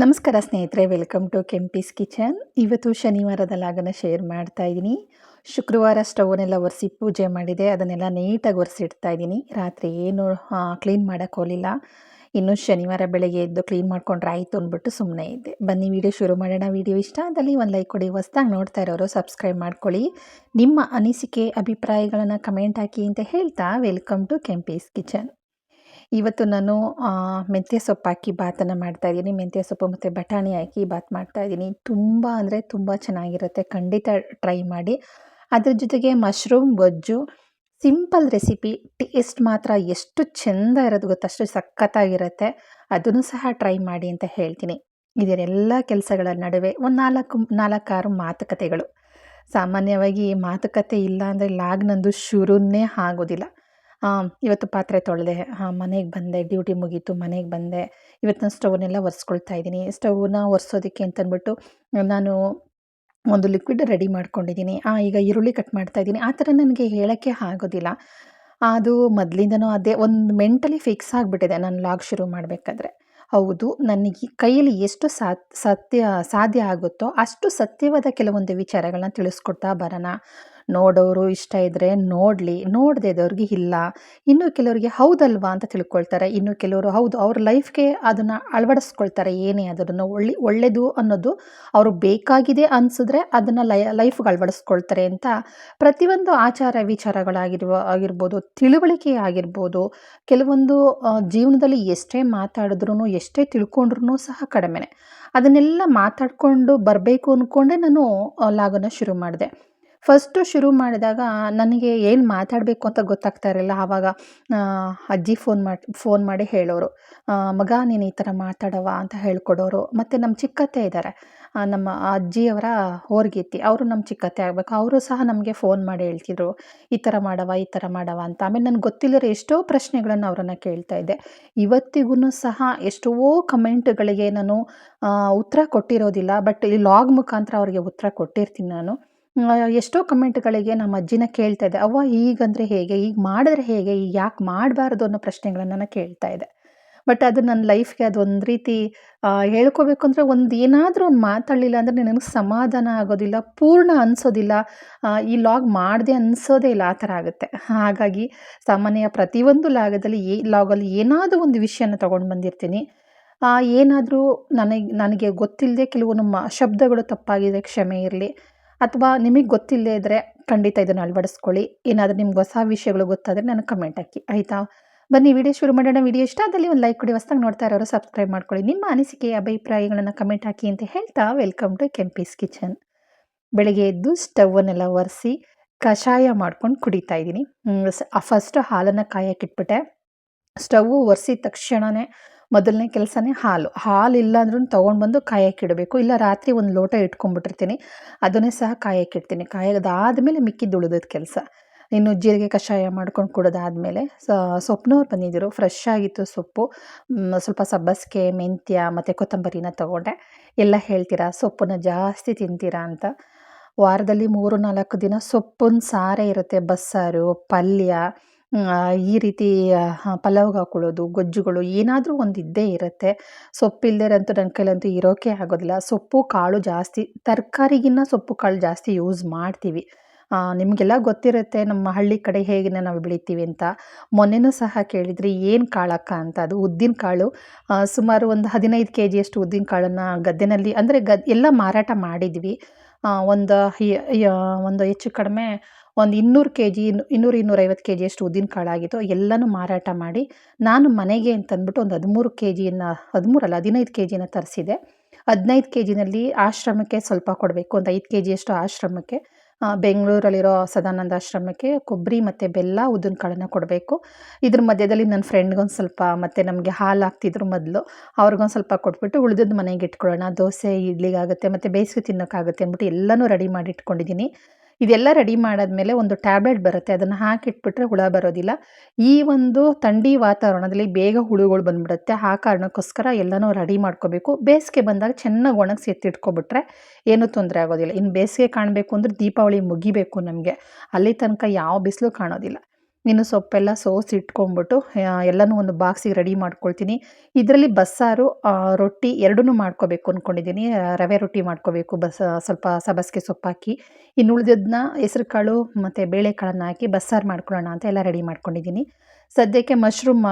ನಮಸ್ಕಾರ ಸ್ನೇಹಿತರೆ, welcome to Kempee's kitchen. ಇವತ್ತು ಶನಿವಾರದ ಲಾಗನ ಶೇರ್ ಮಾಡ್ತಾ ಇದ್ದೀನಿ. ಶುಕ್ರವಾರ ಸ್ಟವ್ನೆಲ್ಲ ಒರೆಸಿ ಪೂಜೆ ಮಾಡಿದೆ. ಅದನ್ನೆಲ್ಲ ನೀಟಾಗಿ ಒರೆಸಿಡ್ತಾ ಇದ್ದೀನಿ. ರಾತ್ರಿ ಏನು ಕ್ಲೀನ್ ಮಾಡೋಕ್ಕೆ ಹೋಗಲಿಲ್ಲ. ಇನ್ನು ಶನಿವಾರ ಬೆಳಗ್ಗೆ ಎದ್ದು ಕ್ಲೀನ್ ಮಾಡ್ಕೊಂಡ್ರೆ ಆಯಿತು ಅಂದ್ಬಿಟ್ಟು ಸುಮ್ಮನೆ ಇದ್ದೆ. ಬನ್ನಿ, ವಿಡಿಯೋ ಶುರು ಮಾಡೋಣ. ವಿಡಿಯೋ ಇಷ್ಟ ಆದಲ್ಲಿ ಒಂದು ಲೈಕ್ ಕೊಡಿ. ಹೊಸ್ದಾಗಿ ನೋಡ್ತಾ ಇರೋರು ಸಬ್ಸ್ಕ್ರೈಬ್ ಮಾಡ್ಕೊಳ್ಳಿ. ನಿಮ್ಮ ಅನಿಸಿಕೆ, ಅಭಿಪ್ರಾಯಗಳನ್ನು ಕಮೆಂಟ್ ಹಾಕಿ ಅಂತ ಹೇಳ್ತಾ, ವೆಲ್ಕಮ್ ಟು ಕೆಂಪೀಸ್ ಕಿಚನ್. ಇವತ್ತು ನಾನು ಮೆಂತ್ಯ ಸೊಪ್ಪು ಹಾಕಿ ಬಾತನ್ನು ಮಾಡ್ತಾಯಿದ್ದೀನಿ ಮೆಂತ್ಯ ಸೊಪ್ಪು ಮತ್ತು ಬಟಾಣಿ ಹಾಕಿ ಬಾತ್ ಮಾಡ್ತಾಯಿದ್ದೀನಿ ತುಂಬ ಅಂದರೆ ತುಂಬ ಚೆನ್ನಾಗಿರುತ್ತೆ. ಖಂಡಿತ ಟ್ರೈ ಮಾಡಿ. ಅದ್ರ ಜೊತೆಗೆ ಮಶ್ರೂಮ್, ಗೊಜ್ಜು, ಸಿಂಪಲ್ ರೆಸಿಪಿ. ಟೇಸ್ಟ್ ಮಾತ್ರ ಎಷ್ಟು ಚೆಂದ ಇರೋದು ಗೊತ್ತಷ್ಟು ಸಖತ್ತಾಗಿರುತ್ತೆ. ಅದನ್ನು ಸಹ ಟ್ರೈ ಮಾಡಿ ಅಂತ ಹೇಳ್ತೀನಿ. ಇದರೆಲ್ಲ ಕೆಲಸಗಳ ನಡುವೆ ಒಂದು ನಾಲ್ಕು, ನಾಲ್ಕಾರು ಮಾತುಕತೆಗಳು. ಸಾಮಾನ್ಯವಾಗಿ ಮಾತುಕತೆ ಇಲ್ಲ ಅಂದರೆ ಲಾಗ್ ನಂದು ಶುರುನೇ ಆಗೋದಿಲ್ಲ. ಇವತ್ತು ಪಾತ್ರೆ ತೊಳೆದೆ ಮನೆಗೆ ಬಂದೆ, ಡ್ಯೂಟಿ ಮುಗೀತು, ಮನೆಗೆ ಬಂದೆ. ಇವತ್ತು ಸ್ಟವ್ನೆಲ್ಲ ಒರೆಸ್ಕೊಳ್ತಾ ಇದ್ದೀನಿ. ಸ್ಟವ್ನ ಒರೆಸೋದಕ್ಕೆ ಅಂತಂದ್ಬಿಟ್ಟು, ನಾನು ಒಂದು ಲಿಕ್ವಿಡ್ ರೆಡಿ ಮಾಡ್ಕೊಂಡಿದ್ದೀನಿ. ಈಗ ಈರುಳ್ಳಿ ಕಟ್ ಮಾಡ್ತಾ ಇದ್ದೀನಿ. ಆ ಥರ ನನಗೆ ಹೇಳೋಕ್ಕೆ ಆಗೋದಿಲ್ಲ. ಅದು ಮೊದಲಿಂದನೂ ಅದೇ, ಒಂದು ಮೆಂಟಲಿ ಫಿಕ್ಸ್ ಆಗಿಬಿಟ್ಟಿದೆ ನಾನು ಲಾಗ್ ಶುರು ಮಾಡಬೇಕಾದ್ರೆ. ಹೌದು, ನನಗೆ ಕೈಯಲ್ಲಿ ಎಷ್ಟು ಸತ್ಯ, ಸಾಧ್ಯ ಆಗುತ್ತೋ ಅಷ್ಟು ಸತ್ಯವಾದ ಕೆಲವೊಂದು ವಿಚಾರಗಳನ್ನ ತಿಳಿಸ್ಕೊಡ್ತಾ ಬರೋಣ. ನೋಡೋರು ಇಷ್ಟ ಇದ್ದರೆ ನೋಡಲಿ, ನೋಡದೆ ಇದ್ದವ್ರಿಗೆ ಇಲ್ಲ. ಇನ್ನು ಕೆಲವರಿಗೆ ಹೌದಲ್ವಾ ಅಂತ ತಿಳ್ಕೊಳ್ತಾರೆ. ಇನ್ನು ಕೆಲವರು ಹೌದು, ಅವ್ರ ಲೈಫ್ಗೆ ಅದನ್ನು ಅಳವಡಿಸ್ಕೊಳ್ತಾರೆ. ಏನೇ ಅದನ್ನು ಒಳ್ಳೆ ಒಳ್ಳೆಯದು ಅನ್ನೋದು ಅವರು ಬೇಕಾಗಿದೆ ಅನಿಸಿದ್ರೆ ಅದನ್ನು ಲೈ ಲೈಫ್ಗೆ ಅಳವಡಿಸ್ಕೊಳ್ತಾರೆ ಅಂತ ಪ್ರತಿಯೊಂದು ಆಚಾರ ವಿಚಾರಗಳಾಗಿರುವ, ಆಗಿರ್ಬೋದು, ತಿಳುವಳಿಕೆ ಆಗಿರ್ಬೋದು, ಕೆಲವೊಂದು ಜೀವನದಲ್ಲಿ ಎಷ್ಟೇ ಮಾತಾಡಿದ್ರೂ ಎಷ್ಟೇ ತಿಳ್ಕೊಂಡ್ರೂ ಸಹ ಕಡಿಮೆನೆ. ಅದನ್ನೆಲ್ಲ ಮಾತಾಡಿಕೊಂಡು ಬರಬೇಕು ಅಂದ್ಕೊಂಡೆ ನಾನು ಲಾಗನ್ನು ಶುರು ಮಾಡಿದೆ. ಫಸ್ಟು ಶುರು ಮಾಡಿದಾಗ ನನಗೆ ಏನು ಮಾತಾಡಬೇಕು ಅಂತ ಗೊತ್ತಾಗ್ತಾ ಇರಲಿಲ್ಲ. ಆವಾಗ ಅಜ್ಜಿ ಫೋನ್ ಮಾಡಿ ಫೋನ್ ಮಾಡಿ ಹೇಳೋರು ಮಗ, ನೀನು ಈ ಥರ ಮಾತಾಡವ ಅಂತ ಹೇಳ್ಕೊಡೋರು. ಮತ್ತು ನಮ್ಮ ಚಿಕ್ಕತ್ತೆ ಇದ್ದಾರೆ ನಮ್ಮ ಅಜ್ಜಿಯವರ ಹೋರ್ಗಿತ್ತಿ ಅವರು ನಮ್ಮ ಚಿಕ್ಕತ್ತೆ ಆಗಬೇಕು. ಅವರು ಸಹ ನಮಗೆ ಫೋನ್ ಮಾಡಿ ಹೇಳ್ತಿದ್ರು, ಈ ಥರ ಮಾಡವ ಈ ಥರ ಮಾಡವ ಅಂತ. ಆಮೇಲೆ ನನಗೆ ಗೊತ್ತಿಲ್ಲದ್ರೆ ಎಷ್ಟೋ ಪ್ರಶ್ನೆಗಳನ್ನು ಅವರನ್ನು ಕೇಳ್ತಾ ಇದ್ದೆ. ಇವತ್ತಿಗೂ ಸಹ ಎಷ್ಟೋ ಕಮೆಂಟ್ಗಳಿಗೆ ನಾನು ಉತ್ತರ ಕೊಟ್ಟಿರೋದಿಲ್ಲ. ಬಟ್ ಈ ಲಾಗ್ ಮುಖಾಂತರ ಅವರಿಗೆ ಉತ್ತರ ಕೊಟ್ಟಿರ್ತೀನಿ ನಾನು. ಎಷ್ಟೋ ಕಮೆಂಟ್ಗಳಿಗೆ ನಮ್ಮ ಅಜ್ಜಿನ ಕೇಳ್ತಾ ಇದ್ದೆ ಅವ್ವ ಈಗಂದರೆ ಹೇಗೆ ಈಗ ಮಾಡಿದ್ರೆ ಹೇಗೆ ಈಗ ಯಾಕೆ ಮಾಡಬಾರ್ದು ಅನ್ನೋ ಪ್ರಶ್ನೆಗಳನ್ನು ನಾನು ಕೇಳ್ತಾ ಇದ್ದೆ ಬಟ್ ಅದು ನನ್ನ ಲೈಫ್ಗೆ ಅದೊಂದು ರೀತಿ ಹೇಳ್ಕೋಬೇಕು ಅಂದರೆ ಒಂದು ಏನಾದರೂ ಒಂದು ಮಾತಾಡಲಿಲ್ಲ ಅಂದರೆ ನನಗೆ ಸಮಾಧಾನ ಆಗೋದಿಲ್ಲ, ಪೂರ್ಣ ಅನಿಸೋದಿಲ್ಲ ಈ ಲಾಗ್ ಮಾಡಿದೆ ಅನಿಸೋದೇ ಇಲ್ಲ, ಆ ಥರ ಆಗುತ್ತೆ. ಹಾಗಾಗಿ ಸಾಮಾನ್ಯ ಪ್ರತಿಯೊಂದು ಲಾಗದಲ್ಲಿ ಏ, ಲಾಗಲ್ಲಿ ಏನಾದರೂ ಒಂದು ವಿಷಯನ ತೊಗೊಂಡು ಬಂದಿರ್ತೀನಿ. ಏನಾದರೂ ನನಗೆ ನನಗೆ ಗೊತ್ತಿಲ್ಲದೆ ಕೆಲವೊಂದು ಮ, ಶಬ್ದಗಳು ತಪ್ಪಾಗಿದೆ ಕ್ಷಮೆ ಇರಲಿ. ಅಥವಾ ನಿಮಗೆ ಗೊತ್ತಿಲ್ಲದೆ ಇದ್ದರೆ ಖಂಡಿತ ಇದನ್ನು ಅಳವಡಿಸ್ಕೊಳ್ಳಿ. ಏನಾದರೂ ನಿಮ್ಗೆ ಹೊಸ ವಿಷಯಗಳು ಗೊತ್ತಾದರೆ ನನಗೆ ಕಮೆಂಟ್ ಹಾಕಿ, ಆಯಿತಾ? ಬನ್ನಿ, ವಿಡಿಯೋ ಶುರು ಮಾಡೋಣ. ವಿಡಿಯೋ ಇಷ್ಟ ಅದಲ್ಲಿ ಒಂದು ಲೈಕ್ ಕೊಡಿ, ಹೊಸ್ದಾಗಿ ನೋಡ್ತಾ ಇರೋರು ಸಬ್ಸ್ಕ್ರೈಬ್ ಮಾಡ್ಕೊಳ್ಳಿ. ನಿಮ್ಮ ಅನಿಸಿಕೆ ಅಭಿಪ್ರಾಯಗಳನ್ನು ಕಮೆಂಟ್ ಹಾಕಿ ಅಂತ ಹೇಳ್ತಾ ವೆಲ್ಕಮ್ ಟು ಕೆಂಪೀಸ್ ಕಿಚನ್ ಬೆಳಗ್ಗೆ ಎದ್ದು ಸ್ಟವ್ವನ್ನೆಲ್ಲ ಒರೆಸಿ ಕಷಾಯ ಮಾಡ್ಕೊಂಡು ಕುಡಿತಾ ಇದ್ದೀನಿ. ಫಸ್ಟ್ ಹಾಲನ್ನು ಕಾಯಕ್ಕಿಟ್ಬಿಟ್ಟೆ ಸ್ಟವ್ ಒರೆಸಿದ ತಕ್ಷಣವೇ ಮೊದಲನೇ ಕೆಲಸನೇ ಹಾಲು. ಹಾಲು ಇಲ್ಲ ಅಂದ್ರೂ ತೊಗೊಂಡು ಬಂದು ಕಾಯಕ್ಕಿಡಬೇಕು ಇಲ್ಲ ರಾತ್ರಿ ಒಂದು ಲೋಟ ಇಟ್ಕೊಂಡ್ಬಿಟ್ಟಿರ್ತೀನಿ. ಅದನ್ನೇ ಸಹ ಕಾಯಕ್ಕಿಡ್ತೀನಿ ಕಾಯೋದಾದಮೇಲೆ ಮಿಕ್ಕಿದ್ದು ಉಳಿದದ ಕೆಲಸ. ಇನ್ನು ಜೀರಿಗೆ ಕಷಾಯ ಮಾಡ್ಕೊಂಡು ಕುಡಿದಾದ್ಮೇಲೆ ಸೊಪ್ಪನವ್ರು ಬಂದಿದ್ದರು. ಫ್ರೆಶ್ ಆಗಿತ್ತು ಸೊಪ್ಪು. ಸ್ವಲ್ಪ ಸಬ್ಬಸಿಗೆ, ಮೆಂತ್ಯ ಮತ್ತು ಕೊತ್ತಂಬರಿನ ತೊಗೊಂಡೆ. ಎಲ್ಲ ಹೇಳ್ತೀರಾ? ಸೊಪ್ಪನ್ನ ಜಾಸ್ತಿ ತಿಂತೀರಾ ಅಂತ. ವಾರದಲ್ಲಿ ಮೂರು ನಾಲ್ಕು ದಿನ ಸೊಪ್ಪಿನ ಸಾರೇ ಇರುತ್ತೆ. ಬಸ್ಸಾರು, ಪಲ್ಯ. ಈ ರೀತಿ ಪಲಾವ್ಗೆ ಹಾಕೊಳ್ಳೋದು, ಗೊಜ್ಜುಗಳು ಏನಾದರೂ ಒಂದು ಇದ್ದೇ ಇರುತ್ತೆ. ಸೊಪ್ಪಿಲ್ದಿರಂತೂ ನನ್ನ ಕೈಲಂತೂ ಇರೋಕೆ ಆಗೋದಿಲ್ಲ. ಸೊಪ್ಪು ಕಾಳು ಜಾಸ್ತಿ, ತರಕಾರಿಗಿನ್ನ ಸೊಪ್ಪು ಕಾಳು ಜಾಸ್ತಿ ಯೂಸ್ ಮಾಡ್ತೀವಿ. ನಿಮಗೆಲ್ಲ ಗೊತ್ತಿರುತ್ತೆ ನಮ್ಮ ಹಳ್ಳಿ ಕಡೆ ಹೇಗೆ ನಾವು ಬೆಳಿತೀವಿ ಅಂತ. ಮೊನ್ನೆನೂ ಸಹ ಕೇಳಿದ್ರಿ, ಏನು ಕಾಳಕ್ಕ ಅಂತ. ಅದು ಉದ್ದಿನ ಕಾಳು ಸುಮಾರು ಒಂದು ಹದಿನೈದು ಕೆ ಜಿಯಷ್ಟು ಉದ್ದಿನ ಕಾಳನ್ನು ಗದ್ದೆನಲ್ಲಿ, ಅಂದರೆ ಗದ್, ಎಲ್ಲ ಮಾರಾಟ ಮಾಡಿದ್ವಿ. ಒಂದು ಒಂದು ಹೆಚ್ಚು ಕಡಿಮೆ ಒಂದು ಇನ್ನೂರು ಕೆ ಜಿ ಇನ್ನೂರು ಇನ್ನೂರೈವತ್ತು ಕೆ ಜಿಯಷ್ಟು ಉದ್ದಿನ ಕಾಳಾಗಿತ್ತು. ಎಲ್ಲನೂ ಮಾರಾಟ ಮಾಡಿ ನಾನು ಮನೆಗೆ ಅಂತಂದ್ಬಿಟ್ಟು ಒಂದು ಹದಿಮೂರು ಕೆ ಜಿಯನ್ನು ಹದಿಮೂರಲ್ಲ ಹದಿನೈದು ಕೆ ಜಿನ ತರಿಸಿದೆ. ಹದಿನೈದು ಕೆ ಜಿನಲ್ಲಿ ಆಶ್ರಮಕ್ಕೆ ಸ್ವಲ್ಪ ಕೊಡಬೇಕು. ಒಂದು ಐದು ಕೆ ಜಿಯಷ್ಟು ಆಶ್ರಮಕ್ಕೆ ಬೆಂಗಳೂರಲ್ಲಿರೋ ಸದಾನಂದ ಆಶ್ರಮಕ್ಕೆ ಕೊಬ್ಬರಿ ಮತ್ತು ಬೆಲ್ಲ ಉದ್ದಿನ ಕಾಳನ್ನು ಕೊಡಬೇಕು. ಇದ್ರ ಮಧ್ಯದಲ್ಲಿ ನನ್ನ ಫ್ರೆಂಡ್ಗೊಂದು ಸ್ವಲ್ಪ ಮತ್ತು ನಮಗೆ ಹಾಲು ಹಾಕ್ತಿದ್ರು ಮೊದಲು. ಅವ್ರಿಗೊಂದು ಸ್ವಲ್ಪ ಕೊಟ್ಬಿಟ್ಟು ಉಳಿದದ್ದು ಮನೆಗೆ ಇಟ್ಕೊಳ್ಳೋಣ. ದೋಸೆ, ಇಡ್ಲಿಗಾಗುತ್ತೆ, ಮತ್ತು ಬೇಯಿಸಿ ತಿನ್ನೋಕ್ಕಾಗುತ್ತೆ ಅಂದ್ಬಿಟ್ಟು ಎಲ್ಲನೂ ರೆಡಿ ಮಾಡಿ ಇಟ್ಕೊಂಡಿದ್ದೀನಿ ಇದೆಲ್ಲ ರೆಡಿ ಮಾಡಾದ್ಮೇಲೆ ಒಂದು ಟ್ಯಾಬ್ಲೆಟ್ ಬರುತ್ತೆ. ಅದನ್ನು ಹಾಕಿಟ್ಬಿಟ್ರೆ ಹುಳ ಬರೋದಿಲ್ಲ. ಈ ಒಂದು ಥಂಡಿ ವಾತಾವರಣದಲ್ಲಿ ಬೇಗ ಹುಳುಗಳು ಬಂದ್ಬಿಡುತ್ತೆ. ಆ ಕಾರಣಕ್ಕೋಸ್ಕರ ಎಲ್ಲನೂ ರೆಡಿ ಮಾಡ್ಕೋಬೇಕು. ಬೇಸಿಗೆ ಬಂದಾಗ ಚೆನ್ನಾಗಿ ಒಣಗಿಸಿ ಎತ್ತಿಟ್ಕೊಬಿಟ್ರೆ ಏನೂ ತೊಂದರೆ ಆಗೋದಿಲ್ಲ. ಇನ್ನು ಬೇಸಿಗೆ ಕಾಣಬೇಕು ಅಂದರೆ ದೀಪಾವಳಿ ಮುಗಿಬೇಕು ನಮಗೆ. ಅಲ್ಲಿ ತನಕ ಯಾವ ಬಿಸಿಲು ಕಾಣೋದಿಲ್ಲ. ಇನ್ನು ಸೊಪ್ಪೆಲ್ಲ ಸೋಸಿ ಇಟ್ಕೊಂಡ್ಬಿಟ್ಟು ಎಲ್ಲನೂ ಒಂದು ಬಾಕ್ಸಿಗೆ ರೆಡಿ ಮಾಡ್ಕೊಳ್ತೀನಿ. ಇದರಲ್ಲಿ ಬಸ್ಸಾರು ರೊಟ್ಟಿ ಎರಡೂ ಮಾಡ್ಕೋಬೇಕು ಅಂದ್ಕೊಂಡಿದ್ದೀನಿ ರವೆ ರೊಟ್ಟಿ ಮಾಡ್ಕೋಬೇಕು, ಬಸ್ ಸ್ವಲ್ಪ ಸಬಸ್ಗೆ ಸೊಪ್ಪು ಹಾಕಿ ಇನ್ನು ಉಳಿದದನ್ನ ಹೆಸ್ರು ಕಾಳು ಮತ್ತು ಬೇಳೆಕಾಳನ್ನು ಹಾಕಿ ಬಸ್ಸಾರು ಮಾಡ್ಕೊಳ್ಳೋಣ ಅಂತ ಎಲ್ಲ ರೆಡಿ ಮಾಡ್ಕೊಂಡಿದ್ದೀನಿ. ಸದ್ಯಕ್ಕೆ ಮಶ್ರೂಮ್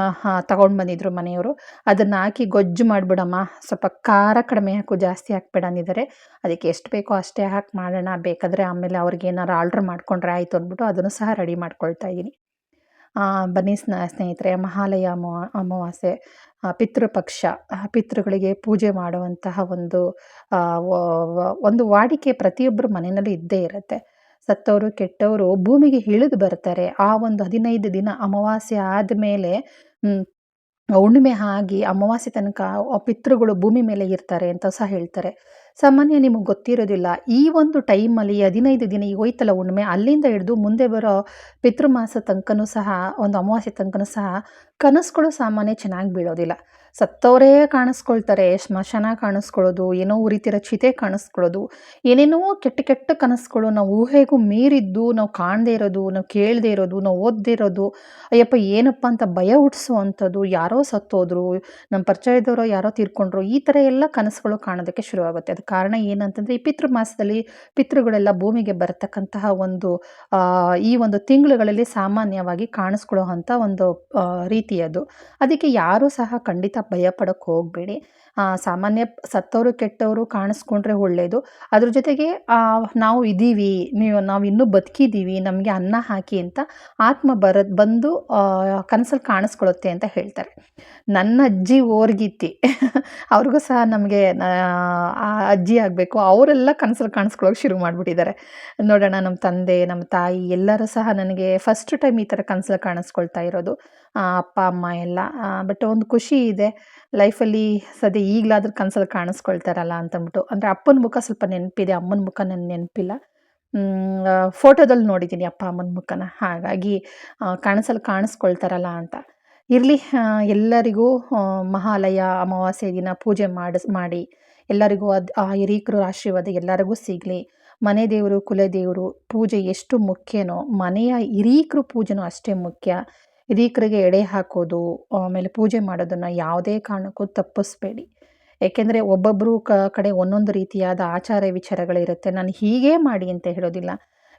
ತಗೊಂಡು ಬಂದಿದ್ರು ಮನೆಯವರು. ಅದನ್ನು ಹಾಕಿ ಗೊಜ್ಜು ಮಾಡಿಬಿಡಮ್ಮ. ಸ್ವಲ್ಪ ಖಾರ ಕಡಿಮೆ ಹಾಕು, ಜಾಸ್ತಿ ಹಾಕ್ಬೇಡ ಅಂದಿದ್ದಾರೆ. ಅದಕ್ಕೆ ಎಷ್ಟು ಬೇಕೋ ಅಷ್ಟೇ ಹಾಕಿ ಮಾಡೋಣ. ಬೇಕಾದರೆ ಆಮೇಲೆ ಅವ್ರಿಗೆ ಏನಾರು ಆರ್ಡ್ರ್ ಮಾಡ್ಕೊಂಡ್ರೆ ಆಯಿತು ಅಂದ್ಬಿಟ್ಟು ಅದನ್ನು ಸಹ ರೆಡಿ ಮಾಡ್ಕೊಳ್ತಾ ಇದ್ದೀನಿ. ಬನ್ನಿ ಸ್ನ, ಸ್ನೇಹಿತರೆ, ಮಹಾಲಯ ಅಮೋ, ಅಮಾವಾಸ್ಯೆ ಪಿತೃಪಕ್ಷ ಪಿತೃಗಳಿಗೆ ಪೂಜೆ ಮಾಡುವಂತಹ ಒಂದು ಒಂದು ವಾಡಿಕೆ ಪ್ರತಿಯೊಬ್ಬರ ಮನೆಯಲ್ಲೂ ಇದ್ದೇ ಇರುತ್ತೆ. ಸತ್ತವರು, ಕೆಟ್ಟವರು ಭೂಮಿಗೆ ಇಳಿದು ಬರ್ತಾರೆ. ಆ ಒಂದು ಹದಿನೈದು ದಿನ ಅಮಾವಾಸ್ಯೆ ಆದಮೇಲೆ ಹುಣ್ಣಿಮೆ ಆಗಿ ಅಮಾವಾಸ್ಯೆ ತನಕ ಪಿತೃಗಳು ಭೂಮಿ ಮೇಲೆ ಇರ್ತಾರೆ ಅಂತ ಸಹ ಹೇಳ್ತಾರೆ. ಸಾಮಾನ್ಯ ನಿಮಗೆ ಗೊತ್ತಿರೋದಿಲ್ಲ. ಈ ಒಂದು ಟೈಮಲ್ಲಿ ಹದಿನೈದು ದಿನ ಈಗ ಹೋಯ್ತಲ್ಲ ಹುಣ್ಣಿಮೆ, ಅಲ್ಲಿಂದ ಹಿಡಿದು ಮುಂದೆ ಬರೋ ಪಿತೃಮಾಸ ತನಕನೂ ಸಹ, ಒಂದು ಅಮಾವಾಸ್ಯೆ ತನಕನೂ ಸಹ ಕನಸುಗಳು ಸಾಮಾನ್ಯ ಚೆನ್ನಾಗಿ ಬೀಳೋದಿಲ್ಲ. ಸತ್ತವರೇ ಕಾಣಿಸ್ಕೊಳ್ತಾರೆ, ಸ್ಮಶಾನ ಕಾಣಿಸ್ಕೊಳ್ಳೋದು, ಏನೋ ಉರಿತಿರೋ ಚಿತೆ ಕಾಣಿಸ್ಕೊಳ್ಳೋದು, ಏನೇನೋ ಕೆಟ್ಟ ಕೆಟ್ಟ ಕನಸುಗಳು ನಾವು ಊಹೆಗೂ ಮೀರಿದ್ದು, ನಾವು ಕಾಣದೇ ಇರೋದು, ನಾವು ಕೇಳದೇ ಇರೋದು, ನಾವು ಓದದೇ ಇರೋದು, ಅಯ್ಯಪ್ಪ ಏನಪ್ಪ ಅಂತ ಭಯ ಹುಟ್ಟಿಸುವಂಥದ್ದು ಯಾರೋ ಸತ್ತೋದ್ರು, ನಮ್ಮ ಪರಿಚಯದವರು ಯಾರೋ ತೀರ್ಕೊಂಡ್ರು, ಈ ಥರ ಎಲ್ಲ ಕನಸುಗಳು ಕಾಣೋದಕ್ಕೆ ಶುರುವಾಗುತ್ತೆ. ಅದು ಕಾರಣ ಏನಂತಂದರೆ ಈ ಪಿತೃ ಮಾಸದಲ್ಲಿ ಪಿತೃಗಳೆಲ್ಲ ಭೂಮಿಗೆ ಬರತಕ್ಕಂತಹ ಒಂದು ಈ ಒಂದು ತಿಂಗಳುಗಳಲ್ಲಿ ಸಾಮಾನ್ಯವಾಗಿ ಕಾಣಿಸ್ಕೊಳ್ಳೋ ಅಂಥ ಒಂದು ರೀತಿ ಅದು. ಅದಕ್ಕೆ ಯಾರೂ ಸಹ ಖಂಡಿತ ಭಯ ಹೋಗಬೇಡಿ. ಸಾಮಾನ್ಯ ಸತ್ತವರು ಕೆಟ್ಟವರು ಕಾಣಿಸ್ಕೊಂಡ್ರೆ ಒಳ್ಳೆಯದು ಅದ್ರ ಜೊತೆಗೆ ನಾವು ಇದ್ದೀವಿ ನೀವು, ನಾವು ಇನ್ನೂ ಬದುಕಿದ್ದೀವಿ ನಮಗೆ ಅನ್ನ ಹಾಕಿ ಅಂತ ಆತ್ಮ ಬರ ಬಂದು ಕನಸಲ್ಲಿ ಕಾಣಿಸ್ಕೊಳ್ಳುತ್ತೆ ಅಂತ ಹೇಳ್ತಾರೆ. ನನ್ನ ಅಜ್ಜಿ ಓರ್ಗಿತ್ತಿ, ಅವ್ರಿಗೂ ಸಹ ನಮಗೆ ಅಜ್ಜಿ ಆಗಬೇಕು, ಅವರೆಲ್ಲ ಕನಸಲ್ಲಿ ಕಾಣಿಸ್ಕೊಳ್ಳೋಕೆ ಶುರು ಮಾಡಿಬಿಟ್ಟಿದ್ದಾರೆ. ನೋಡೋಣ, ನಮ್ಮ ತಂದೆ, ನಮ್ಮ ತಾಯಿ ಎಲ್ಲರೂ ಸಹ ನನಗೆ ಫಸ್ಟ್ ಟೈಮ್ ಈ ಥರ ಕನಸಲ್ಲಿ ಕಾಣಿಸ್ಕೊಳ್ತಾ ಇರೋದು. ಅಪ್ಪ, ಅಮ್ಮ ಎಲ್ಲ. ಬಟ್ ಒಂದು ಖುಷಿ ಇದೆ. ಲೈಫಲ್ಲಿ ಸದ್ಯ ಈಗಲಾದ್ರೂ ಕನಸಲ್ಲಿ ಕಾಣಿಸ್ಕೊಳ್ತಾರಲ್ಲ ಅಂತಂದ್ಬಿಟ್ಟು. ಅಂದರೆ ಅಪ್ಪನ ಮುಖ ಸ್ವಲ್ಪ ನೆನಪಿದೆ, ಅಮ್ಮನ ಮುಖ ನನ್ನ ನೆನಪಿಲ್ಲ. ಫೋಟೋದಲ್ಲಿ ನೋಡಿದ್ದೀನಿ ಅಪ್ಪ, ಅಮ್ಮನ ಮುಖನ. ಹಾಗಾಗಿ ಕನಸಲ್ಲಿ ಕಾಣಿಸ್ಕೊಳ್ತಾರಲ್ಲ ಅಂತ. ಇರಲಿ ಎಲ್ಲರಿಗೂ ಮಹಾಲಯ, ಅಮಾವಾಸ್ಯೆ ದಿನ ಪೂಜೆ ಮಾಡಿಸ್, ಮಾಡಿ. ಎಲ್ಲರಿಗೂ ಅದು, ಆ, ಹಿರೀಕರು ಆಶೀರ್ವಾದ ಎಲ್ಲರಿಗೂ ಸಿಗಲಿ. ಮನೆ ದೇವರು, ಕುಲದೇವರು, ಪೂಜೆ ಎಷ್ಟು ಮುಖ್ಯನೋ, ಮನೆಯ ಹಿರೀಕರು ಪೂಜೆನೂ ಅಷ್ಟೇ ಮುಖ್ಯ. ಹಿರೀಕರಿಗೆ ಎಡೆ ಹಾಕೋದು, ಆಮೇಲೆ ಪೂಜೆ ಮಾಡೋದನ್ನು ಯಾವುದೇ ಕಾರಣಕ್ಕೂ ತಪ್ಪಿಸ್ಬೇಡಿ. ಏಕೆಂದರೆ ಒಬ್ಬೊಬ್ಬರು ಕ, ಕಡೆ ಒಂದೊಂದು ರೀತಿಯಾದ ಆಚಾರ ವಿಚಾರಗಳಿರುತ್ತೆ. ನಾನು ಹೀಗೇ ಮಾಡಿ ಅಂತ ಹೇಳೋದಿಲ್ಲ.